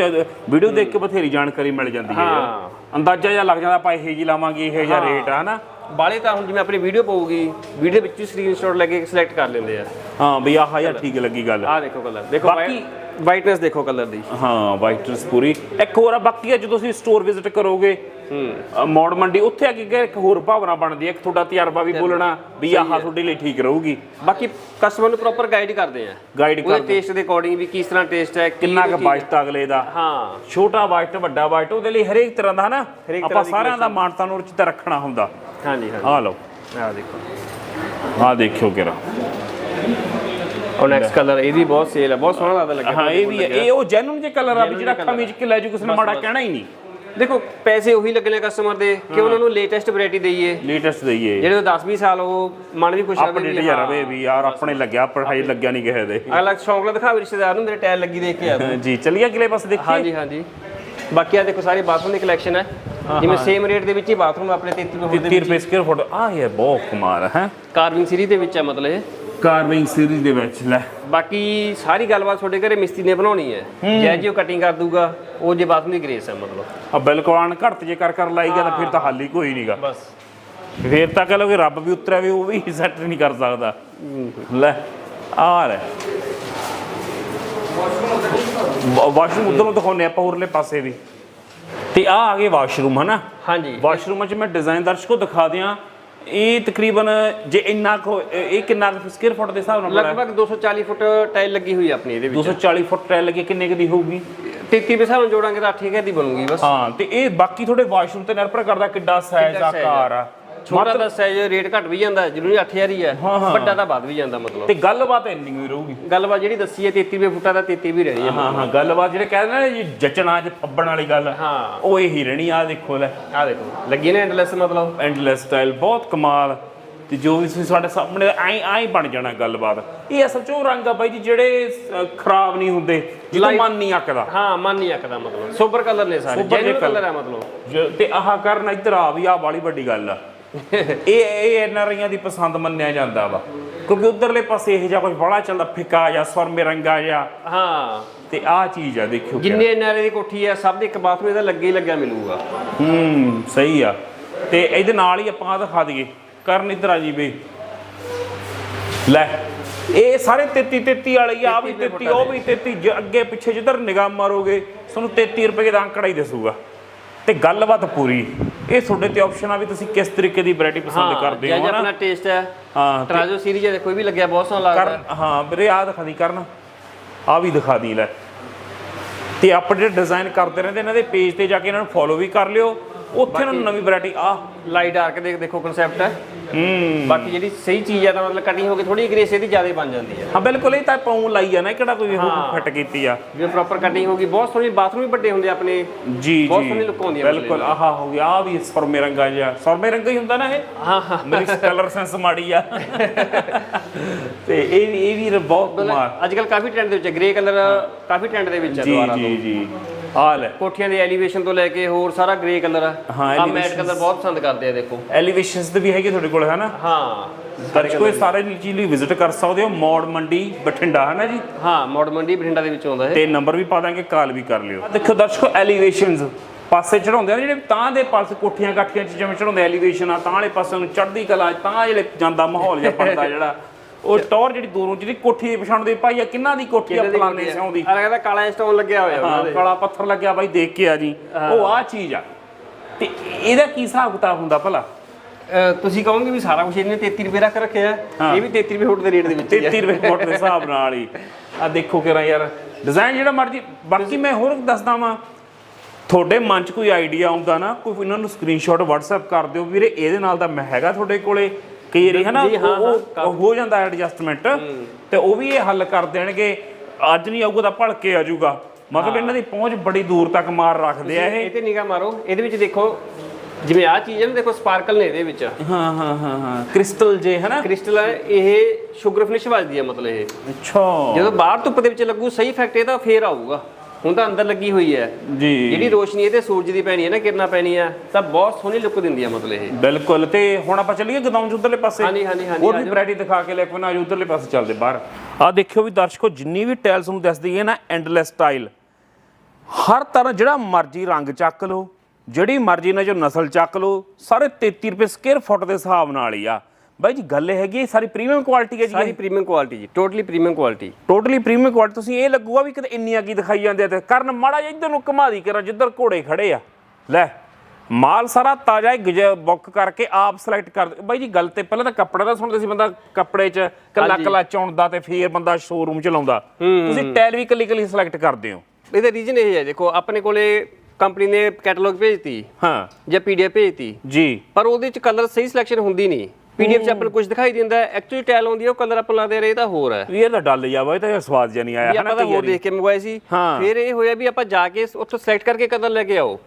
[SPEAKER 1] ਵੀਡੀਓ ਦੇਖ ਕੇ ਬਥੇਰੀ ਜਾਣਕਾਰੀ ਮਿਲ ਜਾਂਦੀ ਹੈ। ਯਾਰ।
[SPEAKER 2] ਹਾਂ।
[SPEAKER 1] ਅੰਦਾਜ਼ਾ ਜਿਹਾ ਲੱਗ ਜਾਂਦਾ ਆਪਾਂ ਇਹ ਜੀ ਲਾਵਾਂਗੇ ਇਹ ਜਿਹਾ ਰੇਟ ਆ ਹਨਾ?
[SPEAKER 2] ਬਾਲੇ ਤਾਂ ਹੁਣ ਜਿਵੇਂ ਆਪਣੀ ਵੀਡੀਓ ਪਾਊਗੀ ਵੀਡੀਓ ਵਿੱਚ ਹੀ ਸਕਰੀਨਸ਼ਾਟ ਲੈ ਕੇ ਸਿਲੈਕਟ ਕਰ ਲੈਂਦੇ ਆ।
[SPEAKER 1] ਹਾਂ ਵੀ ਆਹ ਯਾਰ ਠੀਕ ਲੱਗੀ ਗੱਲ।
[SPEAKER 2] ਆਹ ਦੇਖੋ ਕਲਰ ਦੇਖੋ
[SPEAKER 1] ਬਾਕੀ-
[SPEAKER 2] ਵਾਈਟਨੈਸ ਦੇਖੋ ਕਲਰ ਦੀ।
[SPEAKER 1] ਹਾਂ ਵਾਈਟਨੈਸ ਪੂਰੀ। ਇੱਕ ਹੋਰ ਆ ਬਾਕੀ ਆ ਜਦੋਂ ਤੁਸੀਂ ਸਟੋਰ ਵਿਜ਼ਿਟ ਕਰੋਗੇ
[SPEAKER 2] ਹੂੰ।
[SPEAKER 1] ਮੌੜ ਮੰਡੀ ਉੱਥੇ ਆ ਕੇ ਕਿ ਇੱਕ ਹੋਰ ਭਾਵਨਾ ਬਣਦੀ ਹੈ ਇੱਕ ਤੁਹਾਡਾ ਤਜਰਬਾ ਵੀ ਬੋਲਣਾ ਵੀ ਆਹ ਤੁਹਾਡੇ ਲਈ ਠੀਕ ਰਹੂਗੀ।
[SPEAKER 2] ਬਾਕੀ ਕਸਟਮਰ ਨੂੰ ਪ੍ਰੋਪਰ ਗਾਈਡ ਕਰਦੇ ਆ।
[SPEAKER 1] ਗਾਈਡ
[SPEAKER 2] ਉਹਦੇ
[SPEAKER 1] ਕਰ
[SPEAKER 2] ਟੇਸਟ ਦੇ ਅਕੋਰਡਿੰਗ ਵੀ ਕਿਸ ਤਰ੍ਹਾਂ ਟੇਸਟ ਹੈ ਕੀ
[SPEAKER 1] ਕਿੰਨਾ ਕੁ
[SPEAKER 2] ਉਹਦੀ-
[SPEAKER 1] ਬਜਟ ਅਗਲੇ ਦਾ।
[SPEAKER 2] ਹਾਂ।
[SPEAKER 1] ਛੋਟਾ ਬਜਟ ਵੱਡਾ ਬਜਟ ਉਹਦੇ ਲਈ ਹਰੇਕ ਤਰ੍ਹਾਂ ਦਾ ਹਨਾ ਆਪਾਂ ਸਾਰਿਆਂ ਦਾ ਮਾਨਤਾ ਨੂੰ ਰਚਿਤ ਰੱਖਣਾ ਹੁੰਦਾ।
[SPEAKER 2] ਹਾਂਜੀ ਹਾਂਜੀ।
[SPEAKER 1] ਆਹ ਲਓ।
[SPEAKER 2] ਆਹ ਦੇਖੋ।
[SPEAKER 1] ਆਹ ਦੇਖਿਓ ਕਿਰਾ
[SPEAKER 2] ਉਹ ਨੈਕਸਟ ਕਲਰ ਇਹ ਵੀ ਬਹੁਤ ਸੇਲ ਹੈ ਬਹੁਤ ਸੋਹਣਾ ਲੱਗਦਾ ਲੱਗਿਆ
[SPEAKER 1] ਹਾਂ ਇਹ ਵੀ ਹੈ। ਇਹ ਉਹ ਜੈਨੂਨ ਜੇ ਕਲਰ ਆ ਵੀ ਜਿਹੜਾ ਅੱਖਾਂ ਵਿੱਚ ਕਿ ਲੈ ਜੂ ਕਿਸੇ ਨੇ ਮਾੜਾ ਕਹਿਣਾ ਹੀ ਨਹੀਂ।
[SPEAKER 2] ਦੇਖੋ ਪੈਸੇ ਉਹੀ ਲੱਗਣੇ ਕਸਟਮਰ ਦੇ ਕਿ ਉਹਨਾਂ ਨੂੰ ਲੇਟੈਸਟ ਵੈਰਾਈਟੀ ਦਈਏ।
[SPEAKER 1] ਲੇਟੈਸਟ ਦਈਏ।
[SPEAKER 2] ਜਿਹੜੇ 10 20 ਸਾਲ ਉਹ ਮਨ ਵੀ ਖੁਸ਼
[SPEAKER 1] ਅਪਡੇਟ ਜਿਹਾ ਰਵੇ ਵੀ ਯਾਰ ਆਪਣੇ ਲੱਗਿਆ ਪੜਾਈ ਲੱਗਿਆ ਨਹੀਂ ਕਿਸੇ ਦੇ।
[SPEAKER 2] ਅਗਲਾ ਸ਼ੌਂਕ ਨਾਲ ਦਿਖਾਵੇ ਰਿਸ਼ਤੇਦਾਰ ਨੂੰ ਮੇਰੇ ਟਾਇਰ ਲੱਗੀ ਦੇਖ ਕੇ ਆ। ਤੂੰ।
[SPEAKER 1] ਜੀ ਚਲਿਏ ਅਗਲੇ ਪਾਸੇ ਦੇਖੀਏ।
[SPEAKER 2] ਹਾਂਜੀ ਹਾਂਜੀ। ਬਾਕੀ ਆ ਦੇਖੋ ਸਾਰੇ ਬਾਥਰੂਮ ਦੀ ਕਲੈਕਸ਼ਨ ਹੈ। ਜਿਵੇਂ ਸੇਮ ਰੇਟ ਦੇ ਵਿੱਚ ਹੀ ਬਾਥਰੂਮ ਆਪਣੇ 33 ਰੁਪਏ ਦੇ
[SPEAKER 1] 30 ਰੁਪਏ ਸਕੁਅਰ ਫੁੱਟ ਆ ਇਹ ਬਹੁਤ ਕਮਾਲ ਹੈ
[SPEAKER 2] ਕਾਰਵਿੰਗ ਸੀਰੀਜ਼ ਦੇ ਵਿੱਚ ਹੈ ਮਤਲਬ ਇਹ।
[SPEAKER 1] ਕਾਰਵਿੰਗ ਸੀਰੀਜ਼ ਦੇ ਵਿੱਚ ਲੈ।
[SPEAKER 2] ਬਾਕੀ ਸਾਰੀ ਗੱਲਬਾਤ ਤੁਹਾਡੇ ਘਰੇ ਮਿਸਤਰੀ ਨੇ ਬਣਾਉਣੀ ਹੈ। ਜੈ ਜੀ ਉਹ ਕਟਿੰਗ ਕਰ ਦੂਗਾ ਉਹ ਜੇ ਬਾਥਰੂਮ ਦੀ ਗ੍ਰੇਸ ਹੈ ਮਤਲਬ।
[SPEAKER 1] ਆ ਬਿਲਕੁਲ ਅਣ ਘੜਤ ਜੇ ਕਰ ਕਰ ਲਾਈ ਗਿਆ ਤਾਂ ਫਿਰ ਤਾਂ ਹੱਲ ਹੀ ਕੋਈ ਨਹੀਂਗਾ
[SPEAKER 2] ਬਸ।
[SPEAKER 1] ਫੇਰ ਤਾਂ ਕਹ ਕਿ ਰੱਬ ਵੀ ਉਤਰਿਆ ਵੀ ਉਹ ਵੀ ਸੈੱਟ ਨਹੀਂ ਕਰ ਸਕਦਾ। ਲੈ ਆ ਲੈ। ਵਾਸ਼ਰੂਮ ਉਧਰ ਦਿਖਾਉਨੇ ਆਪਾਂ ਉਰਲੇ ਪਾਸੇ ਵੀ। ਤੇ ਆ ਆ ਗਏ ਵਾਸ਼ਰੂਮ ਹਨਾ?
[SPEAKER 2] ਹਾਂਜੀ।
[SPEAKER 1] ਵਾਸ਼ਰੂਮਾਂ 'ਚ ਮੈਂ ਡਿਜ਼ਾਈਨ ਦਰਸ਼ਕੋ ਦਿਖਾ ਦਿਆਂ। ਇਹ ਤਕਰੀਬਨ ਜੇ ਇੰਨਾ ਕੁ ਇਹ ਕਿੰਨਾ ਸਕੁਅਰ ਫੁੱਟ ਦੇ ਹਿਸਾਬ ਨਾਲ ਬਣਾ
[SPEAKER 2] ਲਗਭਗ 240 ਫੁੱਟ ਟਾਈਲ ਲੱਗੀ ਹੋਈ ਆਪਣੀ ਇਹਦੇ ਵਿੱਚ।
[SPEAKER 1] 240 ਫੁੱਟ ਟਾਇਲ ਲੱਗੀ ਕਿੰਨੇ ਕੁ ਦੀ ਹੋਊਗੀ?
[SPEAKER 2] 33 ਦੇ ਸਾਨੂੰ ਜੋੜਾਂਗੇ ਤਾਂ 8 ਦੀ ਬਣੂਗੀ ਬਸ।
[SPEAKER 1] ਹਾਂ ਤੇ ਇਹ ਬਾਕੀ ਤੁਹਾਡੇ ਵਾਸ਼ਰੂਮ ਤੇ ਨਿਰਭਰ ਕਰਦਾ ਕਿੱਡਾ ਸਾਈਜ਼। ਆਕਾਰ ਆ।
[SPEAKER 2] ਛੋਟਾ ਦਾ ਸਾਈਜ਼ ਰੇਟ ਘਟ ਵੀ ਜਾਂਦਾ ਜ਼ਰੂਰੀ 8000 ਹੀ ਹੈ। ਵੱਡਾ ਤਾਂ ਵੱਧ ਵੀ ਜਾਂਦਾ ਮਤਲਬ।
[SPEAKER 1] ਤੇ ਗੱਲਬਾਤ ਇੰਨੀ ਹੀ ਰਹੂਗੀ।
[SPEAKER 2] ਗੱਲਬਾਤ ਜਿਹੜੀ ਦੱਸੀ ਹੈ 33 ਰੁਪਏ ਫੁੱਟਾ ਦਾ 33 ਵੀ ਰਹੀ ਹੈ
[SPEAKER 1] ਹਾਂ ਹਾਂ ਗੱਲਬਾਤ ਜਿਹੜੇ ਕਹਿੰਦੇ ਨੇ ਜੀ ਜਚਣਾ ਚ ਫੱਬਣ ਵਾਲੀ ਗੱਲ।
[SPEAKER 2] ਹਾਂ।
[SPEAKER 1] ਉਹ ਇਹੀ ਰਹਿਣੀ ਆ ਦੇਖੋ ਲੈ।
[SPEAKER 2] ਆ ਦੇਖੋ ਲੱਗੀ ਨਾ ਐਂਡਲੈਸ ਮਤਲਬ।
[SPEAKER 1] ਐਂਡਲੈਸ ਸਟਾਈਲ ਬਹੁਤ ਕਮਾਲ। ਤੇ ਜੋ ਵੀ ਤੁਸੀਂ ਸਾਡੇ ਸਾਹਮਣੇ ਐਂ ਐਂ ਬਣ ਜਾਣਾ ਗੱਲਬਾਤ। ਇਹ ਅਸਲ ਚ ਰੰਗ ਆ ਬਾਈ ਜੀ ਜਿਹੜੇ ਖਰਾਬ ਨਹੀਂ ਹੁੰਦੇ ਜਿਹਦਾ ਮਨ ਨਹੀਂ ਅੱਕਦਾ।
[SPEAKER 2] ਹਾਂ ਮਨ ਨਹੀਂ ਅੱਕਦਾ ਮਤਲਬ। ਸੋਬਰ ਕਲਰ ਨੇ ਸਾਰੇ ਜੈਨੂਇਨ ਕਲਰ ਹੈ ਮਤਲਬ।
[SPEAKER 1] ਤੇ ਆਹ ਕਰਨ ਇੱਧਰ ਆ ਵੀ ਆ ਬਾਲੀ ਵੱਡੀ ਗੱਲ ਆ। ਇਹ ਇਹ ਐਨਆਰਆਈਆਂ ਦੀ ਪਸੰਦ ਮੰਨਿਆ ਜਾਂਦਾ ਵਾ। ਕਿਉਂਕਿ ਉਧਰਲੇ ਪਾਸੇ ਇਹ ਜਿਹਾ ਕੁਝ ਬੜਾ ਚੱਲਦਾ ਫਿੱਕਾ ਜਾਂ ਸੁਰਮੇ ਰੰਗਾ ਜਾਂ
[SPEAKER 2] ਹਾਂ।
[SPEAKER 1] ਤੇ ਆਹ ਚੀਜ਼ ਆ ਦੇਖਿਓ।
[SPEAKER 2] ਜਿੰਨੇ ਐਨਆਰਏ ਦੀ ਕੋਠੀ ਹੈ ਸਭ ਦੇ ਇੱਕ ਬਾਥਰੂਮ ਇਹਦਾ ਲੱਗੇ ਹੀ ਲੱਗਿਆ ਮਿਲੂਗਾ।
[SPEAKER 1] ਹੂੰ ਸਹੀ ਆ। ਤੇ ਇਹਦੇ ਨਾਲ ਹੀ ਆਪਾਂ ਦਿਖਾ ਦਈਏ। ਕਰਨ ਇੱਧਰ ਆ ਜੀ ਬਈ। ਲੈ ਇਹ ਸਾਰੇ 33 33 ਵਾਲੇ ਆ ਵੀ 33 ਉਹ ਵੀ 33 ਜ- ਅੱਗੇ ਪਿੱਛੇ ਜਿੱਧਰ ਨਿਗਾਹ ਮਾਰੋਗੇ ਤੁਹਾਨੂੰ 33 ਰੁਪਏ ਦਾ ਅੰਕੜਾ ਹੀ ਦੱਸੂਗਾ। ਤੇ ਗੱਲਬਾਤ ਪੂਰੀ। ਇਹ ਤੁਹਾਡੇ ਤੇ ਆਪਸ਼ਨ ਆ ਵੀ ਤੁਸੀਂ ਕਿਸ ਤਰੀਕੇ ਦੀ ਵੈਰਾਈਟੀ ਪਸੰਦ ਕਰਦੇ ਹੋ
[SPEAKER 2] ਜੈ
[SPEAKER 1] ਹਨਾ?
[SPEAKER 2] ਆਪਣਾ ਟੇਸਟ ਹੈ।
[SPEAKER 1] ਹਾਂ
[SPEAKER 2] ਟਰਾਜੋ ਸੀਰੀਜ਼ ਹੈ ਕੋਈ ਵੀ ਲੱਗਿਆ ਬਹੁਤ ਸੋਹਣਾ ਲੱਗਦਾ।
[SPEAKER 1] ਹਾਂ ਵੀਰੇ ਆਹ ਦਿਖਾ ਦੀ ਕਰਨ। ਆ ਵੀ ਦਿਖਾ ਦੀ ਲੈ। ਤੇ ਅਪਡੇਟ ਡਿਜ਼ਾਈਨ ਕਰਦੇ ਰਹਿੰਦੇ ਇਹਨਾਂ ਦੇ ਪੇਜ ਤੇ ਜਾ ਕੇ ਇਹਨਾਂ ਨੂੰ ਫੋਲੋ ਵੀ ਕਰ ਲਿਓ। ਉੱਥੇ ਇਹਨਾਂ ਨੂੰ ਨਵੀਂ ਵੈਰਾਈਟੀ ਆ
[SPEAKER 2] ਲਾਈਟ ਡਾਰਕ ਦੇ ਦੇਖੋ ਕਨਸੈਪਟ ਹੈ।
[SPEAKER 1] ਹੂੰ।
[SPEAKER 2] ਬਾਕੀ ਜਿਹੜੀ ਸਹੀ ਚੀਜ਼ ਹੈ ਤਾਂ ਮਤਲਬ ਕਟਿੰਗ ਹੋ ਕੇ ਥੋੜੀ ਗ੍ਰੇਸ ਇਹਦੀ ਜ਼ਿਆਦਾ ਬਣ ਜਾਂਦੀ ਹੈ
[SPEAKER 1] ਹਾਂ ਬਿਲਕੁਲ ਇਹ ਤਾਂ ਪਾਉਂ ਲਾਈ ਆ ਨਾ ਇਹ ਕਿਹੜਾ ਕੋਈ ਹੋਰ ਫਿੱਟ ਕੀਤੀ ਆ?
[SPEAKER 2] ਜੇ ਪ੍ਰੋਪਰ ਕਟਿੰਗ ਹੋਗੀ ਬਹੁਤ ਸੋਹਣੀ ਬਾਥਰੂਮ ਵੀ ਵੱਡੇ ਹੁੰਦੇ ਆਪਣੇ।
[SPEAKER 1] ਜੀ
[SPEAKER 2] ਬਹੁਤ
[SPEAKER 1] ਜੀ।
[SPEAKER 2] ਸੋਹਣੀ look ਆਉਂਦੀ ਆ
[SPEAKER 1] ਬਿਲਕੁਲ ਆਹਾ ਹੋ ਗਿਆ ਆ ਵੀ ਸੁਰਮੇ ਰੰਗਾ ਜਿਹਾ। ਸੁਰਮੇ ਰੰਗਾ ਹੀ ਹੁੰਦਾ ਨਾ ਇਹ?
[SPEAKER 2] ਹਾਂ ਹਾਂ।
[SPEAKER 1] ਮੇਰੀ ਕਲਰ ਸੈਂਸ ਮਾੜੀ ਆ। ਤੇ ਇਹ ਵੀ ਇਹ ਵੀ ਬਹੁਤ ਕਮਾਲ
[SPEAKER 2] ਅੱਜ ਕੱਲ ਕਾਫੀ ਟ੍ਰੈਂਡ ਦੇ ਵਿੱਚ ਗ੍ਰੇ ਕਲਰ ਕਾਫੀ ਟ੍ਰੈਂਡ ਦੇ ਵਿੱਚ ਹੈ
[SPEAKER 1] ਜੀ
[SPEAKER 2] ਦੁਬਾਰਾ
[SPEAKER 1] ਜੀ ਜੀ। ਆ ਲੈ।
[SPEAKER 2] ਕੋਠੀਆਂ ਦੀ ਐਲੀਵੇਸ਼ਨ ਤੋਂ ਲੈ ਕੇ ਹੋਰ ਸਾਰਾ ਗ੍ਰੇ ਕਲਰ ਆ।
[SPEAKER 1] ਹਾਂ,
[SPEAKER 2] ਆ ਮੈਟ ਕਲਰ ਬਹੁਤ ਪਸੰਦ ਕਰਦੇ ਆ ਦੇਖੋ।
[SPEAKER 1] ਐਲੀਵੇਸ਼ਨਸ ਤੇ ਵੀ ਹੈਗੇ ਤੁਹਾਡੇ ਕੋਲ ਹੈ। ਨਾ
[SPEAKER 2] ਹਾਂ
[SPEAKER 1] ਦਰਸ਼ਕੋ ਇਹ ਸਾਰੇ ਚੀਜ਼ ਲਈ ਵਿਜ਼ਿਟ ਕਰ ਸਕਦੇ ਹੋ ਮੌੜ ਮੰਡੀ ਬਠਿੰਡਾ ਹੈ ਨਾ ਜੀ?
[SPEAKER 2] ਹਾਂ ਮੋੜ ਮੰਡੀ ਬਠਿੰਡਾ ਦੇ ਵਿੱਚ ਆਉਂਦਾ ਹੈ
[SPEAKER 1] ਤੇ ਨੰਬਰ ਵੀ ਪਾ ਦਾਂਗੇ ਕਾਲ ਵੀ ਕਰ ਲਿਓ। ਦੇਖੋ ਦਰਸ਼ਕੋ ਐਲੀਵੇਸ਼ਨਸ ਪਾਸੇ ਚੜਾਉਂਦੇ ਆ ਜਿਹੜੇ ਤਾਂ ਦੇ ਪਾਸੇ ਕੋਠੀਆਂ ਕਾਠੀਆਂ ਚ ਜਿਵੇਂ ਚੜਾਉਂਦੇ ਐਲੀਵੇਸ਼ਨ ਆ ਤਾਂ ਵਾਲੇ ਪਾਸੇ ਨੂੰ ਚੜ੍ਹਦੀ ਕਲਾ ਤਾਂ ਜਿਹੜੇ ਜਾਂਦਾ ਮਾਹੌਲ ਜਿਹਾ ਬਣਦਾ ਜਿਹੜਾ। ਉਹ ਟੌਰ ਜਿਹੜੀ ਦੂਰੋਂ ਜਿਹੜੀ ਕੋਠੀ ਦੀ ਪਛਾਣ ਦੇ ਭਾਈ ਆ ਕਿੰਨਾ ਦੀ ਕੋਠੀ ਆ ਫਲਾਣੇ ਸਿਉਂ ਦੀ
[SPEAKER 2] ਆ? ਕਹਿੰਦਾ ਕਾਲਾ ਸਟੋਨ ਲੱਗਿਆ ਹੋਇਆ ਉਹਨਾਂ ਦੇ
[SPEAKER 1] ਕਾਲਾ ਪੱਥਰ ਲੱਗਿਆ ਬਾਈ ਦੇਖ ਕੇ ਆ ਜੀ। ਉਹ ਆ ਚੀਜ਼ ਆ। ਤੇ ਇਹਦਾ ਕੀ ਹਿਸਾਬ ਕਿਤਾਬ ਹੁੰਦਾ ਭਲਾ?
[SPEAKER 2] ਤੁਸੀਂ ਕਹੋਗੇ ਵੀ ਸਾਰਾ ਕੁਝ ਇਹਨੇ 33 ਰੁਪਏ ਰੱਖ ਰੱਖਿਆ। ਇਹ ਵੀ 33 ਰੁਪਏ ਫੁੱਟ ਦੇ ਰੇਟ ਦੇ ਵਿੱਚ ਹੀ ਹੈ
[SPEAKER 1] 33 ਰੁਪਏ ਫੁੱਟ ਦੇ ਹਿਸਾਬ ਨਾਲ ਹੀ। ਆ ਦੇਖੋ ਕਿਰਾ ਯਾਰ ਡਿਜ਼ਾਈਨ ਜਿਹੜਾ ਮਰਜ਼ੀ ਬਾਕੀ ਮੈਂ ਹੋਰ ਦੱਸਦਾ ਵਾਂ ਤੁਹਾਡੇ ਮਨ 'ਚ ਕੋਈ ਆਈਡੀਆ ਆਉਂਦਾ ਨਾ ਕੋਈ ਇਹਨਾਂ ਨੂੰ ਸਕਰੀਨਸ਼ਾਟ WhatsApp ਕਰ ਦਿਓ ਵੀਰੇ ਇਹਦੇ ਨਾਲ ਦਾ ਮੈਂ ਹੈਗਾ ਤੁਹਾਡੇ ਕੋਲੇ। ਕਈ ਵਾਰੀ ਹੈ ਨਾ
[SPEAKER 2] ਜੀ, ਹਾਂ,
[SPEAKER 1] ਉਹ- ਉਹ ਹੋ ਜਾਂਦਾ ਐਡਜਸਟਮੈਂਟ ਤੇ ਉਹ ਵੀ ਇਹ ਹੱਲ ਕਰ ਦੇਣਗੇ। ਅੱਜ ਨਹੀਂ ਆਊਗਾ ਤਾਂ ਭਲਕੇ ਆ ਜਾਊਗਾ। ਮਤਲਬ ਇਹਨਾਂ ਦੀ ਪਹੁੰਚ ਬੜੀ ਦੂਰ ਤੱਕ ਮਾਰ ਰੱਖਦੇ ਆ ਇਹ
[SPEAKER 2] ਇਹ। ਤੇ ਨਿਗਾਹ ਮਾਰੋ। ਇਹਦੇ ਵਿੱਚ ਦੇਖੋ ਜਿਵੇਂ ਆ ਚੀਜ਼ ਹੈ ਨਾ ਦੇਖੋ ਸਪਾਰਕਲ ਨੇ ਇਹਦੇ ਵਿੱਚ।
[SPEAKER 1] ਹਾਂ ਹਾਂ ਹਾਂ ਹਾਂ। ਕ੍ਰਿਸਟਲ ਜੇ ਹੈ ਨਾ
[SPEAKER 2] ਕ੍ਰਿਸਟਲ ਹੈ ਇਹ ਸ਼ੂਗਰ ਫਿਨਿਸ਼ ਵੱਜਦੀ ਹੈ ਮਤਲਬ ਇਹ।
[SPEAKER 1] ਅੱਛਾ।
[SPEAKER 2] ਜਦੋਂ ਬਾਹਰ ਧੁੱਪ ਦੇ ਵਿੱਚ ਲੱਗੂ ਸਹੀ ਇਫੈਕਟ ਇਹਦਾ ਫੇਰ ਆਊਗਾ। ਹੁਣ ਤਾਂ ਅੰਦਰ ਲੱਗੀ ਹੋਈ ਹੈ।
[SPEAKER 1] ਜੀ।
[SPEAKER 2] ਜਿਹੜੀ ਰੋਸ਼ਨੀ ਇਹਦੇ ਸੂਰਜ ਦੀ ਪੈਣੀ ਹੈ ਨਾ ਕਿਰਨਾਂ ਪੈਣੀ ਹੈ ਤਾਂ ਬਹੁਤ ਸੋਹਣੀ ਲੁੱਕ ਦਿੰਦੀ ਹੈ ਮਤਲਬ ਇਹ।
[SPEAKER 1] ਬਿਲਕੁਲ ਤੇ ਹੁਣ ਆਪਾਂ ਚੱਲੀਏ ਗਦਾਮ ਉਧਰਲੇ ਪਾਸੇ।
[SPEAKER 2] ਹਾਂਜੀ, ਹਾਂਜੀ, ਹਾਂਜੀ,
[SPEAKER 1] ਹੋਰ ਵੀ। ਵੈਰਾਈਟੀ ਦਿਖਾ ਕੇ ਲੈ ਕੇ ਨਾ ਉਧਰਲੇ ਪਾਸੇ ਚੱਲਦੇ ਬਾਹਰ। ਆ ਦੇਖਿਓ ਵੀ ਦਰਸ਼ਕੋ ਜਿੰਨੀ ਵੀ ਟਾਇਲਸ ਨੂੰ ਦੱਸਦੀ ਹੈ ਨਾ ਐਂਡਲੈਸ ਸਟਾਈਲ ਹਰ ਤਰ੍ਹਾਂ ਜਿਹੜਾ ਮਰਜ਼ੀ ਰੰਗ ਚੱਕ ਲਓ ਜਿਹੜੀ ਮਰਜ਼ੀ ਨਾਲ ਜੋ ਨਸਲ ਚੱਕ ਲਓ ਸਾਰੇ 33 ਰੁਪਏ ਸਕੁਅਰ ਫੁੱਟ ਦੇ ਹਿਸਾਬ ਨਾਲ ਹੀ ਆ। ਬਾਈ ਜੀ ਗੱਲ ਇਹ ਹੈਗੀ ਇਹ ਸਾਰੀ ਪ੍ਰੀਮੀਅਮ ਕੁਆਲਿਟੀ ਹੈ ਜੀ
[SPEAKER 2] ਸਾਰੀ ਪ੍ਰੀਮੀਅਮ ਕੁਆਲਿਟੀ ਜੀ totally premium quality
[SPEAKER 1] totally premium quality ਤੁਸੀਂ ਇਹ ਲੱਗੂਗਾ ਵੀ ਕਿਤੇ ਇੰਨੀਆਂ ਕੀ ਦਿਖਾਈ ਜਾਂਦੇ ਆ ਤੇ ਕਰਨ ਮਾੜਾ ਜਿਹਾ ਇੱਧਰ ਨੂੰ ਘੁਮਾ ਦੀ ਕਰਾਂ ਜਿੱਧਰ ਘੋੜੇ ਖੜੇ ਆ। ਲੈ ਮਾਲ ਸਾਰਾ ਤਾਜ਼ਾ ਹੀ ਬੁੱਕ ਕਰਕੇ ਆਪ ਸਿਲੈਕਟ ਕਰ ਬਾਈ ਜੀ ਗੱਲ ਤੇ ਪਹਿਲਾਂ ਤਾਂ ਕੱਪੜਾ ਦਾ ਸੁਣਦੇ ਸੀ ਬੰਦਾ ਕੱਪੜੇ 'ਚ ਕੱਲਾ ਕੱਲਾ ਚੁਣਦਾ ਤੇ ਫੇਰ ਬੰਦਾ ਸ਼ੋਰੂਮ 'ਚ ਲਾਉਂਦਾ। ਤੁਸੀਂ ਟੈਲ ਵੀ ਕੱਲੀ ਕੱਲੀ ਸਿਲੈਕਟ ਕਰਦੇ ਹੋ।
[SPEAKER 2] ਇਹਦਾ ਰੀਜਨ ਇਹ ਹੈ ਦੇਖੋ ਆਪਣੇ ਕੋਲੇ ਕੰਪਨੀ ਨੇ ਕੈਟਲੌਗ ਭੇਜਤੀ
[SPEAKER 1] ਹਾਂ।
[SPEAKER 2] ਜਾਂ ਪੀਡੀਐਫ ਭੇਜਤੀ।
[SPEAKER 1] ਜੀ।
[SPEAKER 2] ਪਰ ਉਹਦੇ ਚ ਕਲਰ ਸਹੀ ਸਿਲੈਕਸ਼ਨ ਹੁੰਦੀ ਨਹੀਂ। ਪੀਡੀਐਫ ਚ ਆਪਾਂ ਕੁਝ ਦਿਖਾਈ ਦਿੰਦਾ ਐਕਚੁਅਲੀ ਟੈਲ ਆਉਂਦੀ ਹੈ ਉਹ ਕਲਰ ਆਪਾਂ ਲਾਦੇ ਰਹੇ ਤਾਂ ਹੋਰ ਹੈ।
[SPEAKER 1] ਵੀ ਇਹ ਤਾਂ ਡੱਲ ਜਾ ਤਾਂ ਇਹ ਸਵਾਦ ਜਿਹਾ ਨਹੀਂ ਆਇਆ
[SPEAKER 2] ਵੀ
[SPEAKER 1] ਹਨਾ
[SPEAKER 2] ਆਪਾਂ ਤਾਂ ਹੋਰ। ਦੇਖ ਕੇ ਮੰਗਵਾਏ ਸੀ। ਫਿਰ ਇਹ ਹੋਇਆ ਵੀ ਆਪਾਂ ਜਾ ਕੇ ਉੱਥੋਂ ਸਿਲੈਕਟ ਕਰਕੇ ਕਲਰ ਲੈ ਕੇ ਆਓ।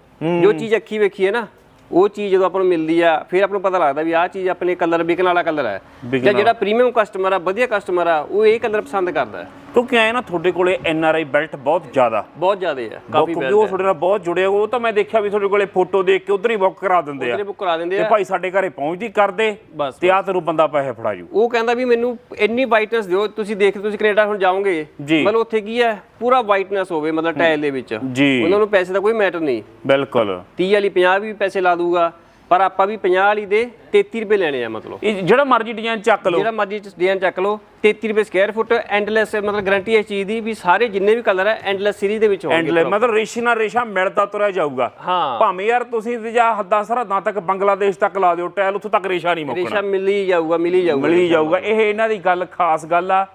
[SPEAKER 2] ਜੋ ਚੀਜ਼ ਅੱਖੀ ਵੇਖੀ ਹੈ ਨਾ ਉਹ ਚੀਜ਼ ਜਦੋਂ ਆਪਾਂ ਨੂੰ ਮਿਲਦੀ ਆ ਫਿਰ ਆਪਾਂ ਨੂੰ ਪਤਾ ਲੱਗਦਾ ਵੀ ਆਹ ਚੀਜ਼ ਆਪਣੇ ਕਲਰ ਵਿਕਣ ਵਾਲਾ ਕਲਰ ਹੈ। ਜਾਂ ਜਿਹੜਾ ਪ੍ਰੀਮੀਅਮ ਕਸਟਮਰ ਆ ਵਧੀਆ ਕਸਟਮਰ ਆ ਉਹ ਇਹ ਕਲਰ ਪਸੰਦ ਕਰਦਾ ਹੈ।
[SPEAKER 1] ਕਿਉਂਕਿ ਆਏ ਨਾ ਤੁਹਾਡੇ ਕੋਲੇ ਐਨ ਆਰ ਆਈ ਬੈਲਟ ਬਹੁਤ ਜ਼ਿਆਦਾ।
[SPEAKER 2] ਬਹੁਤ ਜ਼ਿਆਦਾ ਹੈ ਕਾਫੀ
[SPEAKER 1] ਕਿਉਂਕਿ ਉਹ ਤੁਹਾਡੇ ਨਾਲ ਬਹੁਤ ਜੁੜੇ ਹੋ ਉਹ ਤਾਂ ਮੈਂ ਦੇਖਿਆ ਵੀ ਤੁਹਾਡੇ ਕੋਲੇ ਫੋਟੋ ਦੇਖ ਕੇ ਉਧਰ ਹੀ ਬੁੱਕ ਕਰਾ ਦਿੰਦੇ ਆ।
[SPEAKER 2] ਬੈਲਟ ਬੁੱਕ ਕਰਾ ਦਿੰਦੇ
[SPEAKER 1] ਤੇ
[SPEAKER 2] ਆ।
[SPEAKER 1] ਭਾਈ ਸਾਡੇ ਘਰੇ ਪਹੁੰਚਦੀ ਕਰਦੇ ਤੇ ਆ ਤੈਨੂੰ ਬੰਦਾ ਪੈਸੇ ਫੜਾ ਜੂ
[SPEAKER 2] ਉਹ ਕਹਿੰਦਾ ਵੀ ਮੈਨੂੰ ਇੰਨੀ ਵਾਈਟਨੈਸ ਦਿਓ ਤੁਸੀਂ ਦੇਖ ਤੁਸੀਂ ਕੈਨੇਡਾ ਹੁਣ ਜਾਓਗੇ। ਮਤਲਬ ਉੱਥੇ ਕੀ ਹੈ ਪੂਰਾ ਵਾਈਟਨੈਸ ਹੋਵੇ ਮਤਲਬ ਟਾਇਲ ਦੇ ਵਿੱਚ। ਉਹਨਾਂ ਨੂੰ ਪੈਸੇ ਦਾ ਕੋਈ ਮੈਟਰ ਨਹੀਂ।
[SPEAKER 1] ਬਿਲਕੁਲ।
[SPEAKER 2] 30 ਵਾਲੀ 50 ਵੀ ਪੈਸੇ ਲਾ ਦੂਗਾ। ਪਰ ਆਪਾਂ ਵੀ 50 ਵਾਲੀ ਦੇ 33 ਰੁਪਏ ਲੈਣੇ ਆ ਮਤਲਬ।
[SPEAKER 1] ਇਹ ਜਿਹੜਾ ਮਰਜ਼ੀ ਡਿਜ਼ਾਈਨ ਚੱਕ ਲਓ।
[SPEAKER 2] ਜਿਹੜਾ ਮਰਜ਼ੀ ਡਿਜ਼ਾਈਨ ਚੱਕ ਲਓ 33 ਰੁਪਏ ਸਕੁਅਰ ਫੁੱਟ ਐਂਡਲੈਸ ਮਤਲਬ ਗਾਰੰਟੀ ਇਸ ਚੀਜ਼ ਦੀ ਵੀ ਸਾਰੇ ਜਿੰਨੇ ਵੀ ਕਲਰ ਹੈ ਐਂਡਲੈਸ ਸੀਰੀਜ਼ ਦੇ ਵਿੱਚ ਹੋਣਗੇ
[SPEAKER 1] ਲੈ ਮਤਲਬ ਰੇਸ਼ੀ ਨਾਲ ਰੇਸ਼ਾ ਮਿਲਦਾ ਤੁਰਿਆ ਜਾਊਗਾ।
[SPEAKER 2] ਹਾਂ।
[SPEAKER 1] ਭਾਵੇਂ ਯਾਰ ਤੁਸੀਂ ਜਾਂ ਹੱਦਾਂ ਸਰਹੱਦਾਂ ਤੱਕ ਬੰਗਲਾਦੇਸ਼ ਤੱਕ ਲਾ ਦਿਓ ਟੈਲ ਉੱਥੋਂ ਤੱਕ ਰੇਸ਼ਾ ਨਹੀਂ ਮੁੱਕਣਾ।
[SPEAKER 2] ਰੇਸ਼ਾ ਮਿਲ ਜਾਊਗਾ ਮਿਲ ਜਾਊਗਾ
[SPEAKER 1] ਮਿਲੀ ਜਾਊਗਾ। ਇਹ ਇਹਨਾਂ ਦੀ ਗੱਲ ਖਾਸ ਗੱਲ ਆ।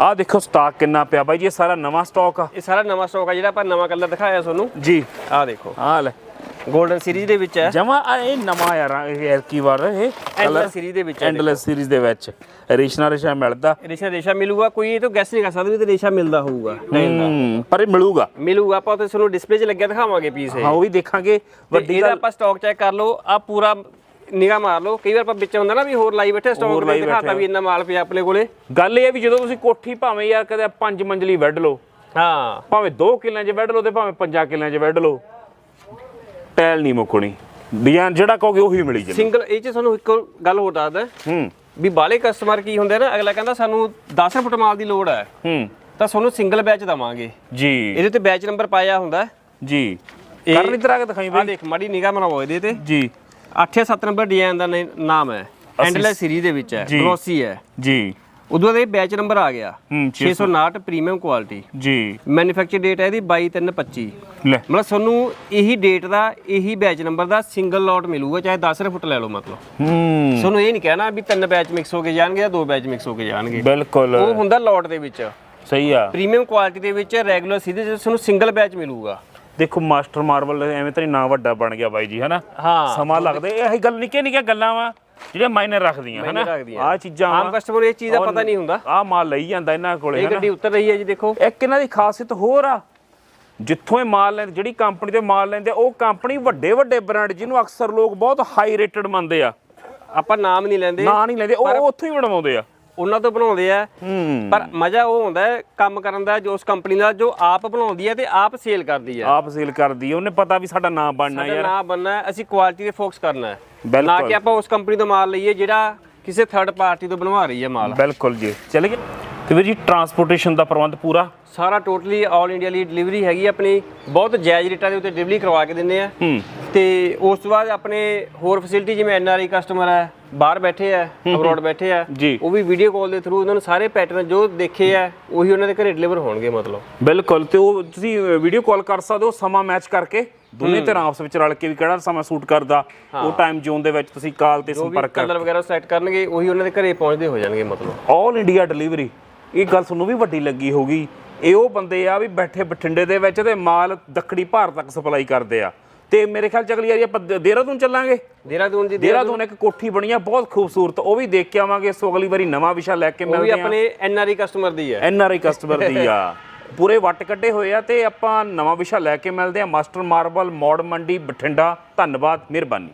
[SPEAKER 1] ਆਹ ਦੇਖੋ ਸਟਾਕ ਕਿੰਨਾ ਪਿਆ ਬਾਈ ਜੀ ਇਹ ਸਾਰਾ ਨਵਾਂ ਸਟਾਕ ਆ।
[SPEAKER 2] ਇਹ ਸਾਰਾ ਨਵਾਂ ਸਟਾਕ ਆ ਜਿਹੜਾ ਆਪਾਂ ਨਵਾਂ ਕਲਰ ਦਿਖਾਇਆ ਤੁਹਾਨੂੰ।
[SPEAKER 1] ਜੀ।
[SPEAKER 2] ਆਹ ਦੇਖੋ।
[SPEAKER 1] ਆਹ ਲੈ।
[SPEAKER 2] 골ਡਨ ਸੀਰੀਜ਼ ਦੇ ਵਿੱਚ ਹੈ।
[SPEAKER 1] ਜਮਾ ਇਹ ਨਵਾਂ ਯਾਰ ਇਹ ਐਰਕੀ ਵਾਰ ਇਹ
[SPEAKER 2] ਐਂਡਲੈਸ ਸੀਰੀਜ਼ ਦੇ ਵਿੱਚ
[SPEAKER 1] ਐਂਡਲੈਸ ਸੀਰੀਜ਼ ਦੇ ਵਿੱਚ। ਰੇਸ਼ਨਾ ਰੇਸ਼ਾ ਮਿਲਦਾ।
[SPEAKER 2] ਰੇਸ਼ਾ ਰੇਸ਼ਾ ਮਿਲੂਗਾ ਕੋਈ ਇਹ ਤਾਂ ਗੈਸ ਨਹੀਂ ਕਰ ਸਕਦਾ ਵੀ ਤੇ ਰੇਸ਼ਾ ਮਿਲਦਾ ਹੋਊਗਾ
[SPEAKER 1] ਪਰ ਇਹ ਮਿਲੂਗਾ।
[SPEAKER 2] ਮਿਲੂਗਾ ਆਪਾਂ ਤੇ ਤੁਹਾਨੂੰ ਡਿਸਪਲੇ 'ਚ ਲੱਗਿਆ ਦਿਖਾਵਾਂਗੇ ਪੀਸ ਇਹ।
[SPEAKER 1] ਹਾਂ ਉਹ ਵੀ ਦੇਖਾਂਗੇ।
[SPEAKER 2] ਵੱਡੀ ਇਹਦਾ ਆਪਾਂ ਸਟਾਕ ਚੈੱਕ ਕਰ ਲਓ ਆ ਪੂਰਾ ਨਿਗਾਹ ਮਾਰ ਲਓ। ਕਈ ਵਾਰ ਆਪਾਂ ਵਿੱਚ ਹੁੰਦਾ ਨਾ ਵੀ ਹੋਰ ਲਾਈ ਬੈਠੇ ਸਟਾਕ ਦੇ ਦਿਖਾਤਾ ਵੀ ਇੰਨਾ ਮਾਲ ਪਿਆ ਆਪਣੇ ਕੋਲੇ।
[SPEAKER 1] ਗੱਲ ਇਹ ਹੈ ਵੀ ਜਦੋਂ ਤੁਸੀਂ ਕੋਠੀ ਭਾਵੇਂ ਯਾਰ ਕਦੇ ਪੰਜ ਮੰਜ਼ਲੀ ਵੱਢ ਲਓ।
[SPEAKER 2] ਹਾਂ।
[SPEAKER 1] ਭਾਵੇਂ 2 ਕਿੱਲਿਆਂ 'ਚ ਵੱਢ ਲਓ ਤੇ ਭਾਵੇਂ 5 ਕਿੱਲਿਆਂ 'ਚ ਵੱਢ ਲਓ। ਟੈਲ ਨਹੀਂ ਮੁੱਕਣੀ। ਡਿਜ਼ਾਈਨ ਜਿਹੜਾ ਕਹੋਗੇ ਉਹੀ ਮਿਲੀ ਜਾਂਦੀ।
[SPEAKER 2] ਸਿੰਗਲ ਇਹ ਚ ਤੁਹਾਨੂੰ ਇੱਕ ਗੱਲ ਹੋਰ ਦੱਸਦਾ।
[SPEAKER 1] ਹੂੰ।
[SPEAKER 2] ਵੀ ਬਾਲੇ ਕਸਟਮਰ ਕੀ ਹੁੰਦੇ ਨਾ ਅਗਲਾ ਕਹਿੰਦਾ ਸਾਨੂੰ 10 ਫੁੱਟ ਮਾਲ ਦੀ ਲੋੜ ਹੈ
[SPEAKER 1] ਹੂੰ।
[SPEAKER 2] ਤਾਂ ਤੁਹਾਨੂੰ ਸਿੰਗਲ ਬੈਚ ਦਵਾਂਗੇ।
[SPEAKER 1] ਜੀ।
[SPEAKER 2] ਇਹਦੇ ਤੇ ਬੈਚ ਨੰਬਰ ਪਾਇਆ ਹੁੰਦਾ।
[SPEAKER 1] ਜੀ।
[SPEAKER 2] ਇਹ-
[SPEAKER 1] ਕਰਨ ਇਧਰ ਆ ਕੇ ਦਿਖਾਈ
[SPEAKER 2] ਆ
[SPEAKER 1] ਬਈ।
[SPEAKER 2] ਦੇਖ ਮਾੜੀ ਨਿਗਾਹ ਬਣਾਓ ਇਹਦੇ ਤੇ।
[SPEAKER 1] ਜੀ।
[SPEAKER 2] 8 7 ਨੰਬਰ ਡਿਜ਼ਾਈਨ ਦਾ ਨਾਮ ਹੈ। ਐਂਡਲੈਸ ਸੀਰੀਜ਼ ਦੇ ਵਿੱਚ ਹੈ। ਗਲੋਸੀ ਹੈ।
[SPEAKER 1] ਜੀ।
[SPEAKER 2] ਉਦੋਂ ਦੇ ਬੈਚ ਨੰਬਰ ਆ ਗਿਆ।
[SPEAKER 1] ਹੂੰ
[SPEAKER 2] 659 ਪ੍ਰੀਮੀਅਮ ਕੁਆਲਿਟੀ
[SPEAKER 1] ਜੀ।
[SPEAKER 2] ਮੈਨੂਫੈਕਚਰ ਡੇਟ ਹੈ ਇਹਦੀ 22/3/25
[SPEAKER 1] ਲੈ।
[SPEAKER 2] ਮਤਲਬ ਤੁਹਾਨੂੰ ਇਹੀ ਡੇਟ ਦਾ ਇਹੀ ਬੈਚ ਨੰਬਰ ਦਾ ਸਿੰਗਲ ਲੋਟ ਮਿਲੂਗਾ ਚਾਹੇ 10 ਫੁੱਟ ਲੈ ਲਓ ਮਤਲਬ।
[SPEAKER 1] ਹੂੰ।
[SPEAKER 2] ਤੁਹਾਨੂੰ ਇਹ ਨਹੀਂ ਕਹਿਣਾ ਵੀ ਤਿੰਨ ਬੈਚ ਮਿਕਸ ਹੋ ਕੇ ਜਾਣਗੇ ਜਾਂ ਦੋ ਬੈਚ ਮਿਕਸ ਹੋ ਕੇ ਜਾਣਗੇ।
[SPEAKER 1] ਬਿਲਕੁਲ।
[SPEAKER 2] ਉਹ ਹੁੰਦਾ ਲੋਟ ਦੇ ਵਿੱਚ।
[SPEAKER 1] ਸਹੀ ਆ।
[SPEAKER 2] ਪ੍ਰੀਮੀਅਮ ਕੁਆਲਿਟੀ ਦੇ ਵਿੱਚ ਰੈਗੂਲਰ ਸਿੱਧੇ ਜਿਹੇ ਤੁਹਾਨੂੰ ਸਿੰਗਲ ਬੈਚ ਮਿਲੂਗਾ।
[SPEAKER 1] ਦੇਖੋ ਮਾਸਟਰ ਮਾਰਬਲ ਐਵੇਂ ਤਾਂ ਨਾ ਵੱਡਾ ਬਣ ਗਿਆ ਬਾਈ ਜੀ ਹਨਾ?
[SPEAKER 2] ਹਾਂ।
[SPEAKER 1] ਸਮਾਂ ਲੱਗਦਾ। ਇਹ ਗੱਲਾਂ ਨਿੱਕੀਆਂ ਨਿੱਕੀਆਂ ਗੱਲਾਂ ਵਾ। ਜਿਹੜੀਆਂ ਮਾਇਨੇ ਰੱਖਦੀਆਂ ਹਨਾ। ਆ ਚੀਜ਼ਾਂ
[SPEAKER 2] ਆਮ ਕਸਟਮਰ ਇਹ ਚੀਜ਼ ਦਾ ਪਤਾ ਨਹੀਂ ਹੁੰਦਾ।
[SPEAKER 1] ਆ ਮਾਲ ਲਈ ਜਾਂਦਾ ਇਹਨਾਂ ਕੋਲੇ
[SPEAKER 2] ਇਹ ਗੱਡੀ ਉਤਰ ਰਹੀ ਹੈ ਜੀ ਦੇਖੋ।
[SPEAKER 1] ਇੱਕ ਇਹਨਾਂ ਦੀ ਖਾਸੀਅਤ ਹੋਰ ਆ। ਜਿੱਥੋਂ ਇਹ ਮਾਲ ਲੈਂਦੇ ਜਿਹੜੀ ਕੰਪਨੀ ਤੇ ਮਾਲ ਲੈਂਦੇ ਆ, ਉਹ ਕੰਪਨੀ ਵੱਡੇ ਵੱਡੇ ਬ੍ਰਾਂਡ ਜਿਹਨੂੰ ਅਕਸਰ ਲੋਕ ਬਹੁਤ ਹਾਈ ਰੇਟਡ ਮੰਨਦੇ ਆ।
[SPEAKER 2] ਆਪਾਂ ਨਾਮ ਨਹੀਂ ਲੈਂਦੇ।
[SPEAKER 1] ਨਾਂ ਨਹੀਂ ਲੈਂਦੇ ਉਹ ਉੱਥੋਂ ਹੀ ਬਣਵਾਉਂਦੇ ਆ।
[SPEAKER 2] ਉਹਨਾਂ ਤੋਂ ਬਣਾਉਂਦੇ ਆ।
[SPEAKER 1] ਹੂੰ।
[SPEAKER 2] ਪਰ ਮਜ਼ਾ ਉਹ ਹੁੰਦਾ ਹੈ ਕੰਮ ਕਰਨ ਦਾ ਜੋ ਉਸ ਕੰਪਨੀ ਦਾ ਜੋ ਆਪ ਬਣਾਉਂਦੀ ਹੈ ਤੇ ਆਪ ਸੇਲ ਕਰਦੀ ਹੈ।
[SPEAKER 1] ਆਪ ਸੇਲ ਕਰਦੀ ਆ ਉਹਨੇ ਪਤਾ ਵੀ ਸਾਡਾ ਨਾਮ ਬਣਨਾ
[SPEAKER 2] ਸਾਡਾ
[SPEAKER 1] ਯਾਰ।
[SPEAKER 2] ਨਾ ਬੰਨਾ ਹੈ, ਅਸੀਂ ਕੁਆਲਿਟੀ ਤੇ ਫੋਕਸ ਕਰਨਾ ਹੈ। ਨਾ ਕਿ ਆਪਾਂ ਉਸ ਕੰਪਨੀ ਤੋਂ ਮਾਲ ਲਈਏ ਜਿਹੜਾ ਕਿਸੇ ਥਰਡ ਪਾਰਟੀ ਤੋਂ ਬਣਵਾ ਰਹੀ ਹੈ ਮਾਲ।
[SPEAKER 1] ਬਿਲਕੁਲ ਜੀ। ਚਲੇ ਗਏ ਤੇ ਵੀਰ ਜੀ ਟਰਾਂਸਪੋਰਟੇਸ਼ਨ ਦਾ ਪ੍ਰਬੰਧ ਪੂਰਾ
[SPEAKER 2] ਸਾਰਾ ਟੋਟਲੀ ਆਲ ਇੰਡੀਆ ਲਈ ਡਿਲੀਵਰੀ ਹੈਗੀ ਆਪਣੀ। ਬਹੁਤ ਜਾਇਜ਼ ਰੇਟਾਂ ਦੇ ਉੱਤੇ ਡਿਲੀਵਰੀ ਕਰਵਾ ਕੇ ਦਿੰਦੇ ਆ। ਤੇ ਉਸ ਤੋਂ ਬਾਅਦ ਆਪਣੇ ਹੋਰ ਫੈਸਿਲਿਟੀ ਜਿਵੇਂ ਐਨਆਰਆਈ ਕਸਟਮਰ ਹੈ ਬਾਹਰ ਬੈਠੇ ਆ ਅਬਰੋਡ ਬੈਠੇ ਆ। ਉਹ ਵੀ ਵੀਡੀਓ ਕਾਲ ਦੇ ਥਰੂ ਉਹਨਾਂ ਨੂੰ ਸਾਰੇ ਪੈਟਰਨ ਜੋ ਦੇਖੇ ਆ ਉਹੀ ਉਹਨਾਂ ਦੇ ਘਰੇ ਡਿਲੀਵਰ ਹੋਣਗੇ ਮਤਲਬ।
[SPEAKER 1] ਬਿਲਕੁਲ ਤੇ ਉਹ ਤੁਸੀਂ ਵੀਡੀਓ ਕਾਲ ਕਰ ਸਕਦੇ ਹੋ ਸਮਾਂ ਮੈਚ ਕਰਕੇ। ਦੋਨੇ ਧਿਰਾਂ ਆਪਸ ਵਿੱਚ ਰਲ ਕੇ ਵੀ ਕਿਹੜਾ ਸਮਾਂ ਸੂਟ ਕਰਦਾ ਉਹ ਟਾਈਮ ਜ਼ੋਨ ਦੇ ਵਿੱਚ ਤੁਸੀਂ ਕਾਲ ਤੇ ਸੰਪਰਕ ਕਰ
[SPEAKER 2] ਕਲਰ ਵਗੈਰਾ ਸੈੱਟ ਕਰਨਗੇ ਉਹੀ ਉਹਨਾਂ ਦੇ ਘਰੇ ਪਹੁੰਚਦੇ ਹੋ ਜਾਣਗੇ ਮਤਲਬ।
[SPEAKER 1] ਆਲ ਇੰਡੀਆ ਡਿਲੀਵਰੀ ਇਹ ਗੱਲ ਤੁਹਾਨੂੰ ਵੀ ਵੱਡੀ ਲੱਗੀ ਹੋਗੀ ਇਹ ਉਹ ਬੰਦੇ ਆ ਵੀ ਬੈਠੇ ਬਠਿੰਡੇ ਦੇ ਵਿੱਚ ਤੇ ਮਾਲ ਦੱਖਣੀ ਭਾਰਤ ਤੱਕ ਸਪਲਾਈ ਕਰਦੇ ਆ। ਤੇ ਮੇਰੇ ਖਿਆਲ ਚ ਅਗਲੀ ਵਾਰੀ ਆਪਾਂ ਦੇਹਰਾਦੂਨ ਚੱਲਾਂਗੇ?
[SPEAKER 2] ਦੇਹਰਾਦੂਨ ਜੀ
[SPEAKER 1] ਦੇਹਰਾਦੂਨ। ਇੱਕ ਕੋਠੀ ਬਣੀ ਆ ਬਹੁਤ ਖੂਬਸੂਰਤ। ਉਹ ਵੀ ਦੇਖ ਕੇ ਆਵਾਂਗੇ ਸੋ ਅਗਲੀ ਵਾਰੀ ਨਵਾਂ ਵਿਸ਼ਾ ਲੈ ਕੇ
[SPEAKER 2] ਉਹ ਵੀ
[SPEAKER 1] ਮਿਲਦੇ ਆ।
[SPEAKER 2] ਆਪਣੇ ਐਨਆਰਆਈ ਕਸਟਮਰ ਦੀ ਹੈ
[SPEAKER 1] ਐਨ ਆਰ ਆਈ ਕਸਟਮਰ ਦੀ ਆ। ਪੂਰੇ ਵੱਟ ਕੱਢੇ ਹੋਏ ਆ ਤੇ ਆਪਾਂ ਨਵਾਂ ਵਿਸ਼ਾ ਲੈ ਕੇ ਮਿਲਦੇ ਆ। Master marble Maur Mandi Bathinda. ਧੰਨਵਾਦ ਮਿਹਰਬਾਨੀ।